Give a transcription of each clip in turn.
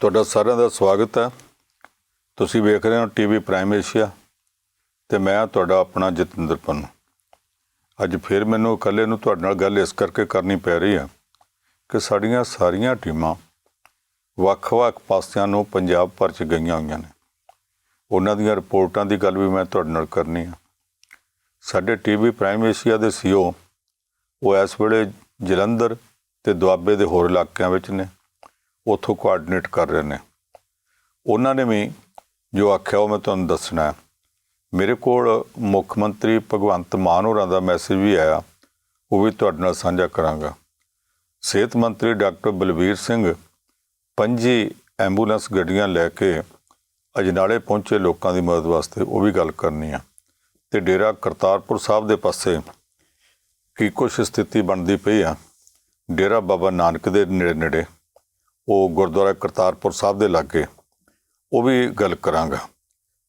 ਤੁਹਾਡਾ ਸਾਰਿਆਂ ਦਾ ਸਵਾਗਤ ਹੈ। ਤੁਸੀਂ ਵੇਖ ਰਹੇ ਹੋ ਟੀਵੀ ਪ੍ਰਾਈਮ ਏਸ਼ੀਆ ਤੇ ਮੈਂ ਤੁਹਾਡਾ ਆਪਣਾ ਜਤਿੰਦਰ ਪੰਨੂ। ਅੱਜ ਫਿਰ ਮੈਨੂੰ ਇਕੱਲੇ ਨੂੰ ਤੁਹਾਡੇ ਨਾਲ ਗੱਲ ਇਸ ਕਰਕੇ ਕਰਨੀ ਪੈ ਰਹੀ ਹੈ ਕਿ ਸਾਡੀਆਂ ਸਾਰੀਆਂ ਟੀਮਾਂ ਵੱਖ-ਵੱਖ ਪਾਸਿਆਂ ਨੂੰ ਪੰਜਾਬ ਭਰ ਚ ਗਈਆਂ ਹੋਈਆਂ ਨੇ। ਉਹਨਾਂ ਦੀਆਂ ਰਿਪੋਰਟਾਂ ਦੀ ਗੱਲ ਵੀ ਮੈਂ ਤੁਹਾਡੇ ਨਾਲ ਕਰਨੀ ਹੈ। ਸਾਡੇ ਟੀਵੀ ਪ੍ਰਾਈਮ ਏਸ਼ੀਆ ਦੇ ਸੀਓ ਉਹ ਇਸ ਵੇਲੇ ਜਲੰਧਰ ਤੇ ਦੁਆਬੇ ਦੇ ਹੋਰ ਇਲਾਕਿਆਂ ਵਿੱਚ ਨੇ। ਉੱਥੋਂ ਕੋਆਰਡੀਨੇਟ ਕਰ ਰਹੇ ਨੇ। ਉਹਨਾਂ ਨੇ ਵੀ ਜੋ ਆਖਿਆ ਉਹ ਮੈਂ ਤੁਹਾਨੂੰ ਦੱਸਣਾ ਮੇਰੇ ਕੋਲ ਮੁੱਖ ਮੰਤਰੀ ਭਗਵੰਤ ਮਾਨ ਹੋਰਾਂ ਦਾ ਮੈਸੇਜ ਵੀ ਆਇਆ, ਉਹ ਵੀ ਤੁਹਾਡੇ ਨਾਲ ਸਾਂਝਾ ਕਰਾਂਗਾ। ਸਿਹਤ ਮੰਤਰੀ ਡਾਕਟਰ ਬਲਵੀਰ ਸਿੰਘ ਪੰਜੀ ਐਂਬੂਲੈਂਸ ਗੱਡੀਆਂ ਲੈ ਕੇ ਅਜਨਾਲੇ ਪਹੁੰਚੇ ਲੋਕਾਂ ਦੀ ਮਦਦ ਵਾਸਤੇ, ਉਹ ਵੀ ਗੱਲ ਕਰਨੀ ਆ। ਤੇ ਡੇਰਾ ਕਰਤਾਰਪੁਰ ਸਾਹਿਬ ਦੇ ਪਾਸੇ ਕੀ ਕੁਛ ਸਥਿਤੀ ਬਣਦੀ ਪਈ ਆ। ਡੇਰਾ ਬਾਬਾ ਨਾਨਕ ਦੇ ਨੇੜੇ ਨੇੜੇ ਉਹ ਗੁਰਦੁਆਰਾ ਕਰਤਾਰਪੁਰ ਸਾਹਿਬ ਦੇ ਲਾਗੇ, ਉਹ ਵੀ ਗੱਲ ਕਰਾਂਗਾ।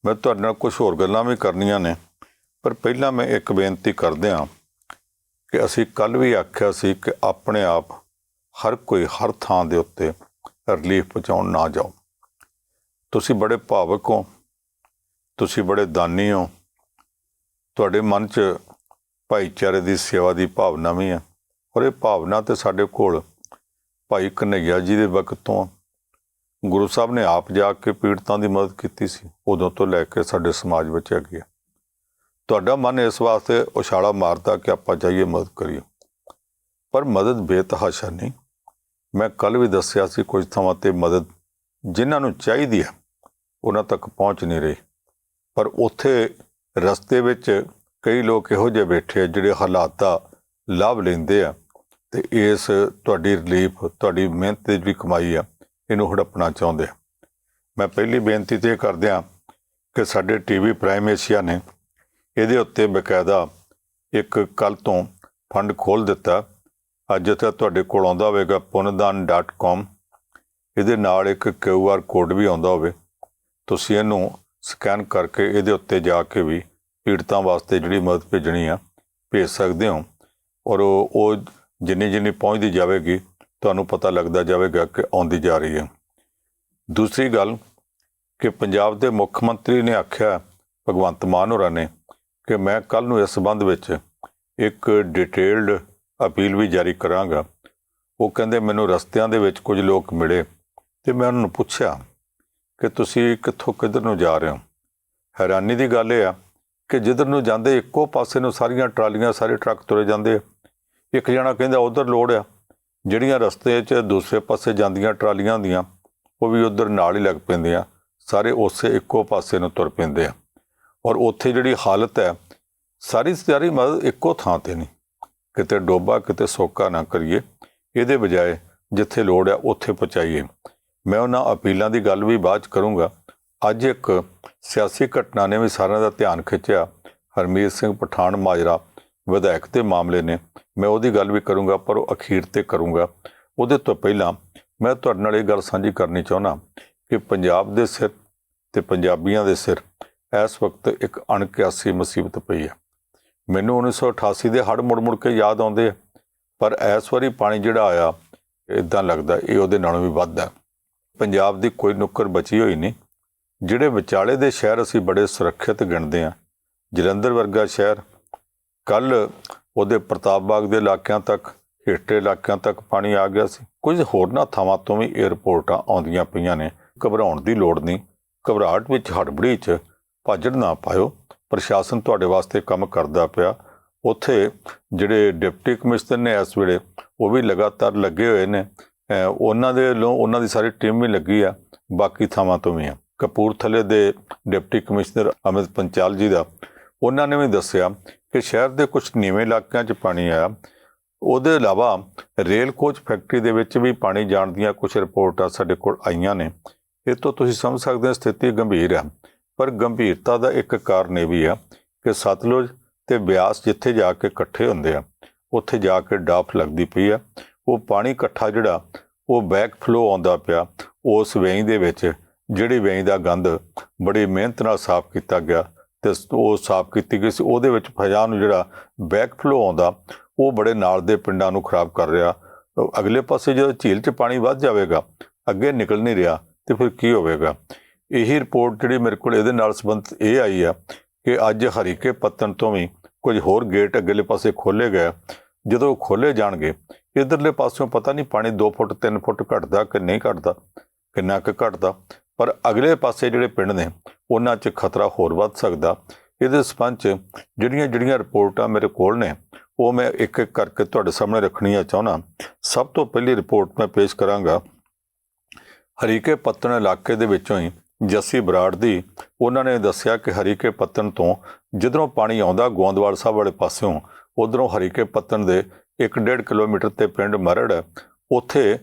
ਮੈਂ ਤੁਹਾਡੇ ਨਾਲ ਕੁਝ ਹੋਰ ਗੱਲਾਂ ਵੀ ਕਰਨੀਆਂ ਨੇ, ਪਰ ਪਹਿਲਾਂ ਮੈਂ ਇੱਕ ਬੇਨਤੀ ਕਰਦੇ ਹਾਂ ਕਿ ਅਸੀਂ ਕੱਲ ਵੀ ਆਖਿਆ ਸੀ ਕਿ ਆਪਣੇ ਆਪ ਹਰ ਕੋਈ ਹਰ ਥਾਂ ਦੇ ਉੱਤੇ ਰਿਲੀਫ ਪਹੁੰਚਾਉਣ ਨਾ ਜਾਓ। ਤੁਸੀਂ ਬੜੇ ਭਾਵਕ ਹੋ, ਤੁਸੀਂ ਬੜੇ ਦਾਨੀ ਹੋ, ਤੁਹਾਡੇ ਮਨ 'ਚ ਭਾਈਚਾਰੇ ਦੀ ਸੇਵਾ ਦੀ ਭਾਵਨਾ ਵੀ ਹੈ ਔਰ ਇਹ ਭਾਵਨਾ ਤੇ ਸਾਡੇ ਕੋਲ ਭਾਈ ਕਨਈਆ ਜੀ ਦੇ ਵਕਤ ਤੋਂ ਆ। ਗੁਰੂ ਸਾਹਿਬ ਨੇ ਆਪ ਜਾ ਕੇ ਪੀੜਤਾਂ ਦੀ ਮਦਦ ਕੀਤੀ ਸੀ, ਉਦੋਂ ਤੋਂ ਲੈ ਕੇ ਸਾਡੇ ਸਮਾਜ ਵਿੱਚ ਹੈਗੀ ਆ। ਤੁਹਾਡਾ ਮਨ ਇਸ ਵਾਸਤੇ ਉਛਾਲਾ ਮਾਰਦਾ ਕਿ ਆਪਾਂ ਜਾਈਏ ਮਦਦ ਕਰੀਏ। ਪਰ ਮਦਦ ਬੇਤਹਾਸ਼ਾ ਨਹੀਂ। ਮੈਂ ਕੱਲ ਵੀ ਦੱਸਿਆ ਸੀ, ਕੁਝ ਥਾਵਾਂ ਤੇ ਮਦਦ ਜਿਨ੍ਹਾਂ ਨੂੰ ਚਾਹੀਦੀ ਹੈ, ਉਹਨਾਂ ਤੱਕ ਪਹੁੰਚ ਨਹੀਂ ਰਹੀ। ਪਰ ਉੱਥੇ ਰਸਤੇ ਵਿੱਚ ਕਈ ਲੋਕ ਇਹੋ ਜਿਹੇ ਬੈਠੇ ਆ ਜਿਹੜੇ ਹਾਲਾਤ ਦਾ ਲਾਭ ਲੈਂਦੇ ਆ। ਤੇ ਇਸ ਤੁਹਾਡੀ ਰਿਲੀਫ ਤੁਹਾਡੀ ਮਿਹਨਤ ਦੀ ਜਿਹੜੀ ਕਮਾਈ ਆ, ਇਹਨੂੰ ਹੜੱਪਣਾ ਚਾਹੁੰਦੇ ਆ। ਮੈਂ ਪਹਿਲੀ ਬੇਨਤੀ ਤੇ ਇਹ ਕਰਦਿਆਂ ਕਿ ਸਾਡੇ ਟੀਵੀ ਪ੍ਰਾਈਮ ਏਸ਼ੀਆ ਨੇ ਇਹਦੇ ਉੱਤੇ ਬਕਾਇਦਾ ਇੱਕ ਕੱਲ ਤੋਂ ਫੰਡ ਖੋਲ ਦਿੱਤਾ। ਅੱਜ ਤੱਕ ਤੁਹਾਡੇ ਕੋਲ ਆਉਂਦਾ ਹੋਵੇਗਾ pundan.com ਇਹਦੇ ਨਾਲ ਇੱਕ QR ਕੋਡ ਵੀ ਆਉਂਦਾ ਹੋਵੇ। ਤੁਸੀਂ ਇਹਨੂੰ ਸਕੈਨ ਕਰਕੇ ਇਹਦੇ ਉੱਤੇ ਜਾ ਕੇ ਵੀ ਪੀੜਤਾਂ ਵਾਸਤੇ ਜਿਹੜੀ ਮਦਦ ਭੇਜਣੀ ਆ, ਭੇਜ ਸਕਦੇ ਹੋ। ਔਰ ਉਹ ਉਹ ਜਿੰਨੀ ਜਿੰਨੀ ਪਹੁੰਚਦੀ ਜਾਵੇਗੀ, ਤੁਹਾਨੂੰ ਪਤਾ ਲੱਗਦਾ ਜਾਵੇਗਾ ਕਿ ਆਉਂਦੀ ਜਾ ਰਹੀ ਹੈ। ਦੂਸਰੀ ਗੱਲ ਕਿ ਪੰਜਾਬ ਦੇ ਮੁੱਖ ਮੰਤਰੀ ਨੇ ਆਖਿਆ, ਭਗਵੰਤ ਮਾਨ ਹੋਰਾਂ ਨੇ, ਕਿ ਮੈਂ ਕੱਲ ਨੂੰ ਇਸ ਸੰਬੰਧ ਵਿੱਚ ਇੱਕ ਡਿਟੇਲਡ ਅਪੀਲ ਵੀ ਜਾਰੀ ਕਰਾਂਗਾ। ਉਹ ਕਹਿੰਦੇ, ਮੈਨੂੰ ਰਸਤਿਆਂ ਦੇ ਵਿੱਚ ਕੁਝ ਲੋਕ ਮਿਲੇ ਤੇ ਮੈਂ ਉਹਨਾਂ ਨੂੰ ਪੁੱਛਿਆ ਕਿ ਤੁਸੀਂ ਕਿੱਥੋਂ ਕਿੱਧਰ ਨੂੰ ਜਾ ਰਹੇ ਹੋ? ਹੈਰਾਨੀ ਦੀ ਗੱਲ ਇਹ ਆ ਕਿ ਜਿੱਧਰ ਨੂੰ ਜਾਂਦੇ, ਇੱਕੋ ਪਾਸੇ ਨੂੰ ਸਾਰੀਆਂ ਟਰਾਲੀਆਂ, ਸਾਰੇ ਟਰੱਕ ਤੁਰੇ ਜਾਂਦੇ ਆ। ਇੱਕ ਜਣਾ ਕਹਿੰਦਾ ਉਧਰ ਲੋੜ ਆ। ਜਿਹੜੀਆਂ ਰਸਤੇ 'ਚ ਦੂਸਰੇ ਪਾਸੇ ਜਾਂਦੀਆਂ ਟਰਾਲੀਆਂ ਹੁੰਦੀਆਂ, ਉਹ ਵੀ ਉਧਰ ਨਾਲ ਹੀ ਲੱਗ ਪੈਂਦੀਆਂ। ਸਾਰੇ ਉਸੇ ਇੱਕੋ ਪਾਸੇ ਨੂੰ ਤੁਰ ਪੈਂਦੇ ਆ। ਔਰ ਉੱਥੇ ਜਿਹੜੀ ਹਾਲਤ ਹੈ, ਸਾਰੀ ਸਾਰੀ ਮਦਦ ਇੱਕੋ ਥਾਂ ਤੇ ਨਹੀਂ। ਕਿਤੇ ਡੋਬਾ, ਕਿਤੇ ਸੋਕਾ ਨਾ ਕਰੀਏ। ਇਹਦੇ ਬਜਾਏ ਜਿੱਥੇ ਲੋੜ ਹੈ ਉੱਥੇ ਪਹੁੰਚਾਈਏ। ਮੈਂ ਉਹਨਾਂ ਅਪੀਲਾਂ ਦੀ ਗੱਲ ਵੀ ਬਾਅਦ ਚ ਕਰੂੰਗਾ। ਅੱਜ ਇੱਕ ਸਿਆਸੀ ਘਟਨਾ ਨੇ ਵੀ ਸਾਰਿਆਂ ਦਾ ਧਿਆਨ ਖਿੱਚਿਆ। ਹਰਮੀਤ ਸਿੰਘ ਪਠਾਨ, ਮਾਜਰਾ। ਵਿਧਾਇਕ ਦੇ ਮਾਮਲੇ ਨੇ। ਮੈਂ ਉਹਦੀ ਗੱਲ ਵੀ ਕਰੂੰਗਾ, ਪਰ ਉਹ ਅਖੀਰ ਤੇ ਕਰੂੰਗਾ। ਉਹਦੇ ਤੋਂ ਪਹਿਲਾਂ ਮੈਂ ਤੁਹਾਡੇ ਨਾਲ ਇਹ ਗੱਲ ਸਾਂਝੀ ਕਰਨੀ ਚਾਹੁੰਦਾ ਕਿ ਪੰਜਾਬ ਦੇ ਸਿਰ ਤੇ ਪੰਜਾਬੀਆਂ ਦੇ ਸਿਰ ਇਸ ਵਕਤ ਇੱਕ ਅਣਕਿਆਸੀ ਮੁਸੀਬਤ ਪਈ ਹੈ। ਮੈਨੂੰ 1988 ਦੇ ਹੜ ਮੁੜ ਮੁੜ ਕੇ ਯਾਦ ਆਉਂਦੇ ਆ, ਪਰ ਇਸ ਵਾਰੀ ਪਾਣੀ ਜਿਹੜਾ ਆਇਆ ਇਦਾਂ ਲੱਗਦਾ, ਇਹ ਉਹਦੇ ਨਾਲੋਂ ਵੀ ਵੱਧ ਹੈ। ਪੰਜਾਬ ਦੀ ਕੋਈ ਨੁੱਕਰ ਬਚੀ ਹੋਈ ਨਹੀਂ। ਜਿਹੜੇ ਵਿਚਾਲੇ ਦੇ ਸ਼ਹਿਰ ਅਸੀਂ ਬੜੇ ਸੁਰੱਖਿਅਤ ਗਿਣਦੇ ਆ ਜਲੰਧਰ ਵਰਗਾ ਸ਼ਹਿਰ ਕੱਲ ਉਹਦੇ ਪ੍ਰਤਾਪ ਬਾਗ ਦੇ ਇਲਾਕਿਆਂ ਤੱਕ, ਹੇਠਲੇ ਇਲਾਕਿਆਂ ਤੱਕ ਪਾਣੀ ਆ ਗਿਆ ਸੀ। ਕੁਝ ਹੋਰਨਾਂ ਥਾਵਾਂ ਤੋਂ ਵੀ 에ਅਰਪੋਰਟਾਂ ਆਉਂਦੀਆਂ ਪਈਆਂ ਨੇ। ਘਬਰਾਉਣ ਦੀ ਲੋੜ ਨਹੀਂ। ਘਬਰਾਹਟ ਵਿੱਚ ਹੜਬੜੀ 'ਚ ਭਾਜੜ ਨਾ ਪਾਇਓ। ਪ੍ਰਸ਼ਾਸਨ ਤੁਹਾਡੇ ਵਾਸਤੇ ਕੰਮ ਕਰਦਾ ਪਿਆ। ਉੱਥੇ ਜਿਹੜੇ ਡਿਪਟੀ ਕਮਿਸ਼ਨਰ ਨੇ ਇਸ ਵੇਲੇ, ਉਹ ਵੀ ਲਗਾਤਾਰ ਲੱਗੇ ਹੋਏ ਨੇ। ਉਹਨਾਂ ਦੇ ਵੱਲੋਂ ਉਹਨਾਂ ਦੀ ਸਾਰੀ ਟੀਮ ਵੀ ਲੱਗੀ ਆ। ਬਾਕੀ ਥਾਵਾਂ ਤੋਂ ਵੀ ਆ। ਕਪੂਰਥਲੇ ਦੇ ਡਿਪਟੀ ਕਮਿਸ਼ਨਰ ਅਮਿਤ ਪੰਚਾਲ ਜੀ ਦਾ। ਉਹਨਾਂ ਨੇ ਵੀ ਦੱਸਿਆ ਕਿ ਸ਼ਹਿਰ ਦੇ ਕੁਝ ਨੀਵੇਂ ਇਲਾਕਿਆਂ 'ਚ ਪਾਣੀ ਆਇਆ। ਉਹਦੇ ਇਲਾਵਾ ਰੇਲ ਕੋਚ ਫੈਕਟਰੀ ਦੇ ਵਿੱਚ ਵੀ ਪਾਣੀ ਜਾਣ ਦੀਆਂ ਕੁਝ ਰਿਪੋਰਟਾਂ ਸਾਡੇ ਕੋਲ ਆਈਆਂ ਨੇ। ਇਹ ਤੋਂ ਤੁਸੀਂ ਸਮਝ ਸਕਦੇ ਹੋ ਸਥਿਤੀ ਗੰਭੀਰ ਹੈ। ਪਰ ਗੰਭੀਰਤਾ ਦਾ ਇੱਕ ਕਾਰਨ ਇਹ ਵੀ ਆ ਕਿ ਸਤਲੁਜ ਤੇ ਬਿਆਸ ਜਿੱਥੇ ਜਾ ਕੇ ਇਕੱਠੇ ਹੁੰਦੇ ਆ, ਉੱਥੇ ਜਾ ਕੇ ਡਾਫ ਲੱਗਦੀ ਪਈ ਆ। ਉਹ ਪਾਣੀ ਇਕੱਠਾ ਜਿਹੜਾ, ਉਹ ਬੈਕ ਫਲੋ ਆਉਂਦਾ ਪਿਆ, ਉਸ ਵੇਈ ਦੇ ਵਿੱਚ, ਜਿਹੜੀ ਵੇਈ ਦਾ ਗੰਦ ਬੜੀ ਮਿਹਨਤ ਨਾਲ ਸਾਫ਼ ਕੀਤਾ ਗਿਆ ਤੇ ਉਹ ਸਾਫ਼ ਕੀਤੀ ਗਈ ਸੀ। ਉਹਦੇ ਵਿੱਚ ਫਜਾ ਨੂੰ ਜਿਹੜਾ ਬੈਕ ਫਲੋ ਆਉਂਦਾ, ਉਹ ਬੜੇ ਨਾਲ ਦੇ ਪਿੰਡਾਂ ਨੂੰ ਖਰਾਬ ਕਰ ਰਿਹਾ। ਅਗਲੇ ਪਾਸੇ ਜਦੋਂ ਝੀਲ 'ਚ ਪਾਣੀ ਵੱਧ ਜਾਵੇਗਾ, ਅੱਗੇ ਨਿਕਲ ਨਹੀਂ ਰਿਹਾ, ਤੇ ਫਿਰ ਕੀ ਹੋਵੇਗਾ? ਇਹੀ ਰਿਪੋਰਟ ਜਿਹੜੀ ਮੇਰੇ ਕੋਲ ਇਹਦੇ ਨਾਲ ਸੰਬੰਧਿਤ ਇਹ ਆਈ ਆ ਕਿ ਅੱਜ ਹਰੀਕੇ ਪੱਤਨ ਤੋਂ ਵੀ ਕੁਝ ਹੋਰ ਗੇਟ ਅਗਲੇ ਪਾਸੇ ਖੋਲੇ ਗਏ। ਜਦੋਂ ਖੋਲੇ ਜਾਣਗੇ, ਇਧਰਲੇ ਪਾਸਿਓਂ ਪਤਾ ਨਹੀਂ ਪਾਣੀ 2 ਫੁੱਟ 3 ਫੁੱਟ ਘਟਦਾ ਕਿ ਨਹੀਂ ਘਟਦਾ, ਕਿੰਨਾ ਕੁ ਘਟਦਾ। ਪਰ ਅਗਲੇ ਪਾਸੇ ਜਿਹੜੇ ਪਿੰਡ ਨੇ, ਉਹਨਾਂ 'ਚ ਖਤਰਾ ਹੋਰ ਵੱਧ ਸਕਦਾ। ਇਹਦੇ ਸਬੰਧ ਜਿਹੜੀਆਂ ਜਿਹੜੀਆਂ ਰਿਪੋਰਟਾਂ ਮੇਰੇ ਕੋਲ ਨੇ, ਉਹ ਮੈਂ ਇੱਕ ਇੱਕ ਕਰਕੇ ਤੁਹਾਡੇ ਸਾਹਮਣੇ ਰੱਖਣੀਆਂ ਚਾਹੁੰਦਾ। ਸਭ ਤੋਂ ਪਹਿਲੀ ਰਿਪੋਰਟ ਮੈਂ ਪੇਸ਼ ਕਰਾਂਗਾ। ਹਰੀਕੇ ਪੱਤਣ ਇਲਾਕੇ ਦੇ ਵਿੱਚੋਂ ਹੀ ਜੱਸੀ ਬਰਾੜ ਦੀ, ਉਹਨਾਂ ਨੇ ਦੱਸਿਆ ਕਿ ਹਰੀਕੇ ਪੱਤਣ ਤੋਂ ਜਿੱਧਰੋਂ ਪਾਣੀ ਆਉਂਦਾ ਗੋਂਦਵਾਲ ਸਾਹਿਬ ਵਾਲੇ ਪਾਸਿਓਂ, ਉਧਰੋਂ ਹਰੀਕੇ ਪੱਤਣ ਦੇ 1.5 ਕਿਲੋਮੀਟਰ ਤੇ ਪਿੰਡ ਮਰੜ, ਉੱਥੇ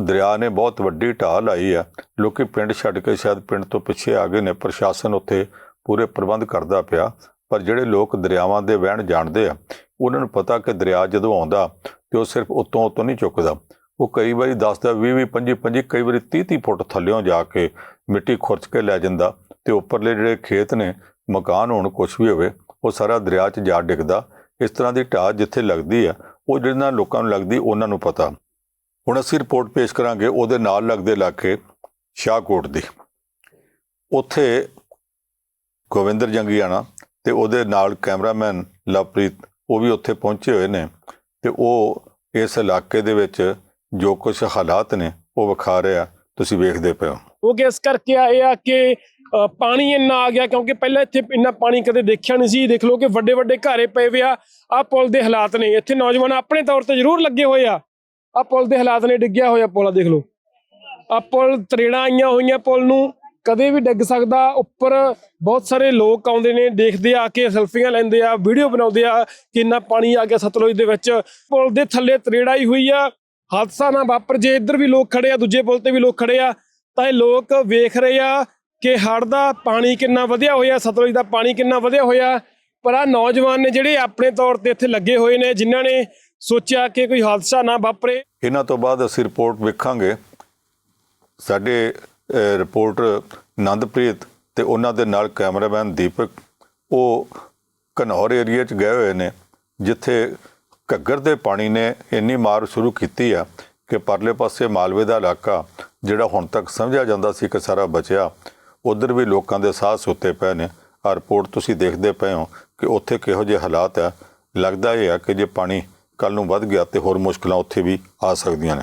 ਦਰਿਆ ਨੇ ਬਹੁਤ ਵੱਡੀ ਢਾਲ ਆਈ ਆ। ਲੋਕੀ ਪਿੰਡ ਛੱਡ ਕੇ ਸ਼ਾਇਦ ਪਿੰਡ ਤੋਂ ਪਿੱਛੇ ਆ ਗਏ ਨੇ, ਪ੍ਰਸ਼ਾਸਨ ਉੱਥੇ ਪੂਰੇ ਪ੍ਰਬੰਧ ਕਰਦਾ ਪਿਆ। ਪਰ ਜਿਹੜੇ ਲੋਕ ਦਰਿਆਵਾਂ ਦੇ ਵਹਿਣ ਜਾਣਦੇ ਆ, ਉਹਨਾਂ ਨੂੰ ਪਤਾ ਕਿ ਦਰਿਆ ਜਦੋਂ ਆਉਂਦਾ, ਤੇ ਉਹ ਸਿਰਫ ਉਤੋਂ ਉਤੋਂ ਨਹੀਂ ਚੁੱਕਦਾ। ਉਹ ਕਈ ਵਾਰੀ 10 ਦਾ 20 20 25 25 ਕਈ ਵਾਰੀ 30 30 ਫੁੱਟ ਥੱਲਿਓਂ ਜਾ ਕੇ ਮਿੱਟੀ ਖੁਰਚ ਕੇ ਲੈ ਜਾਂਦਾ, ਤੇ ਉੱਪਰਲੇ ਜਿਹੜੇ ਖੇਤ ਨੇ, ਮਕਾਨ ਹੋਣ ਕੁਝ ਵੀ ਹੋਵੇ, ਉਹ ਸਾਰਾ ਦਰਿਆ 'ਚ ਜਾ ਡਿੱਗਦਾ। ਇਸ ਤਰ੍ਹਾਂ ਦੀ ਢਾਹ ਜਿੱਥੇ ਲੱਗਦੀ ਆ, ਉਹ ਜਿਹਨਾਂ ਲੋਕਾਂ ਨੂੰ ਲੱਗਦੀ, ਉਹਨਾਂ ਨੂੰ ਪਤਾ। ਹੁਣ ਅਸੀਂ ਰਿਪੋਰਟ ਪੇਸ਼ ਕਰਾਂਗੇ ਉਹਦੇ ਨਾਲ ਲੱਗਦੇ ਇਲਾਕੇ ਸ਼ਾਹਕੋਟ ਦੀ। ਉੱਥੇ ਗੋਵਿੰਦਰ ਜੰਗੀਆਣਾ ਤੇ ਉਹਦੇ ਨਾਲ ਕੈਮਰਾਮੈਨ ਲਵਪ੍ਰੀਤ, ਉਹ ਵੀ ਉੱਥੇ ਪਹੁੰਚੇ ਹੋਏ ਨੇ ਤੇ ਉਹ ਇਸ ਇਲਾਕੇ ਦੇ ਵਿੱਚ ਜੋ ਕੁਝ ਹਾਲਾਤ ਨੇ, ਉਹ ਵਿਖਾ ਰਿਹਾ ਤੁਸੀਂ ਵੇਖਦੇ ਪਏ ਹੋ। ਉਹ ਇਸ ਕਰਕੇ ਆਏ ਆ ਕਿ ਪਾਣੀ ਇੰਨਾ ਆ ਗਿਆ ਕਿਉਂਕਿ ਪਹਿਲਾਂ ਇੱਥੇ ਇੰਨਾ ਪਾਣੀ ਕਦੇ ਦੇਖਿਆ ਨਹੀਂ ਸੀ। ਦੇਖ ਲਓ ਕਿ ਵੱਡੇ ਵੱਡੇ ਘਾਰੇ ਪਏ ਵੇ ਆ। ਆ ਪੁਲ ਦੇ ਹਾਲਾਤ ਨੇ। ਇੱਥੇ ਨੌਜਵਾਨ ਆਪਣੇ ਤੌਰ ਤੇ ਜ਼ਰੂਰ ਲੱਗੇ ਹੋਏ ਆ। ਆ ਪੁਲ ਦੇ ਹਾਲਾਤ ਨੇ ਡਿੱਗਿਆ ਹੋਇਆ ਪੁਲ ਆ, ਦੇਖ ਲਓ। ਆ ਪੁਲ ਤਰੇੜਾਂ ਆਈਆਂ ਹੋਈਆਂ ਪੁਲ ਨੂੰ, ਕਦੇ ਵੀ ਡਿੱਗ ਸਕਦਾ। ਉੱਪਰ ਬਹੁਤ ਸਾਰੇ ਲੋਕ ਆਉਂਦੇ ਨੇ, ਦੇਖਦੇ ਆ ਕੇ ਸੈਲਫੀਆਂ ਲੈਂਦੇ ਆ, ਵੀਡੀਓ ਬਣਾਉਂਦੇ ਆ ਕਿ ਇੰਨਾ ਪਾਣੀ ਆ ਗਿਆ ਸਤਲੁਜ ਦੇ ਵਿੱਚ। ਪੁਲ ਦੇ ਥੱਲੇ ਤਰੇੜਾ ਹੀ ਹੋਈ ਆ। ਹਾਦਸਾ ਨਾ ਵਾਪਰ ਜੇ ਇੱਧਰ ਵੀ ਲੋਕ ਖੜੇ ਆ, ਦੂਜੇ ਪੁਲ ਤੇ ਵੀ ਲੋਕ ਖੜੇ ਆ, ਤਾਂ ਇਹ ਲੋਕ ਵੇਖ ਰਹੇ ਆ ਕਿ ਹੜ ਦਾ ਪਾਣੀ ਕਿੰਨਾ ਵਧਿਆ ਹੋਇਆ, ਸਤਲੁਜ ਦਾ ਪਾਣੀ ਕਿੰਨਾ ਵਧਿਆ ਹੋਇਆ। ਪਰ ਆ ਨੌਜਵਾਨ ਨੇ ਜਿਹੜੇ ਆਪਣੇ ਤੌਰ ਤੇ ਇੱਥੇ ਲੱਗੇ ਹੋਏ ਨੇ, ਜਿਨ੍ਹਾਂ ਨੇ ਸੋਚਿਆ ਕਿ ਕੋਈ ਹਾਦਸਾ ਨਾ ਵਾਪਰੇ। ਇਹਨਾਂ ਤੋਂ ਬਾਅਦ ਅਸੀਂ ਰਿਪੋਰਟ ਵੇਖਾਂਗੇ। ਸਾਡੇ ਰਿਪੋਰਟਰ ਨੰਦਪ੍ਰੀਤ ਤੇ ਉਹਨਾਂ ਦੇ ਨਾਲ ਕੈਮਰਾਮੈਨ ਦੀਪਕ, ਉਹ ਘਨੌਰ ਏਰੀਆ 'ਚ ਗਏ ਹੋਏ ਨੇ, ਜਿੱਥੇ ਘੱਗਰ ਦੇ ਪਾਣੀ ਨੇ ਇੰਨੀ ਮਾਰ ਸ਼ੁਰੂ ਕੀਤੀ ਆ ਕਿ ਪਰਲੇ ਪਾਸੇ ਮਾਲਵੇ ਦਾ ਇਲਾਕਾ, ਜਿਹੜਾ ਹੁਣ ਤੱਕ ਸਮਝਿਆ ਜਾਂਦਾ ਸੀ ਕਿ ਸਾਰਾ ਬਚਿਆ, ਉਧਰ ਵੀ ਲੋਕਾਂ ਦੇ ਸਾਹ ਸੁੱਤੇ ਪਏ ਨੇ। ਆ ਰਿਪੋਰਟ ਤੁਸੀਂ ਦੇਖਦੇ ਪਏ ਹੋ ਕਿ ਉੱਥੇ ਕਿਹੋ ਜਿਹੇ ਹਾਲਾਤ ਆ। ਲੱਗਦਾ ਇਹ ਆ ਕਿ ਜੇ ਪਾਣੀ ਕੱਲ ਨੂੰ ਵੱਧ ਗਿਆ ਤੇ ਹੋਰ ਮੁਸ਼ਕਲਾਂ ਉੱਥੇ ਵੀ ਆ ਸਕਦੀਆਂ ਨੇ।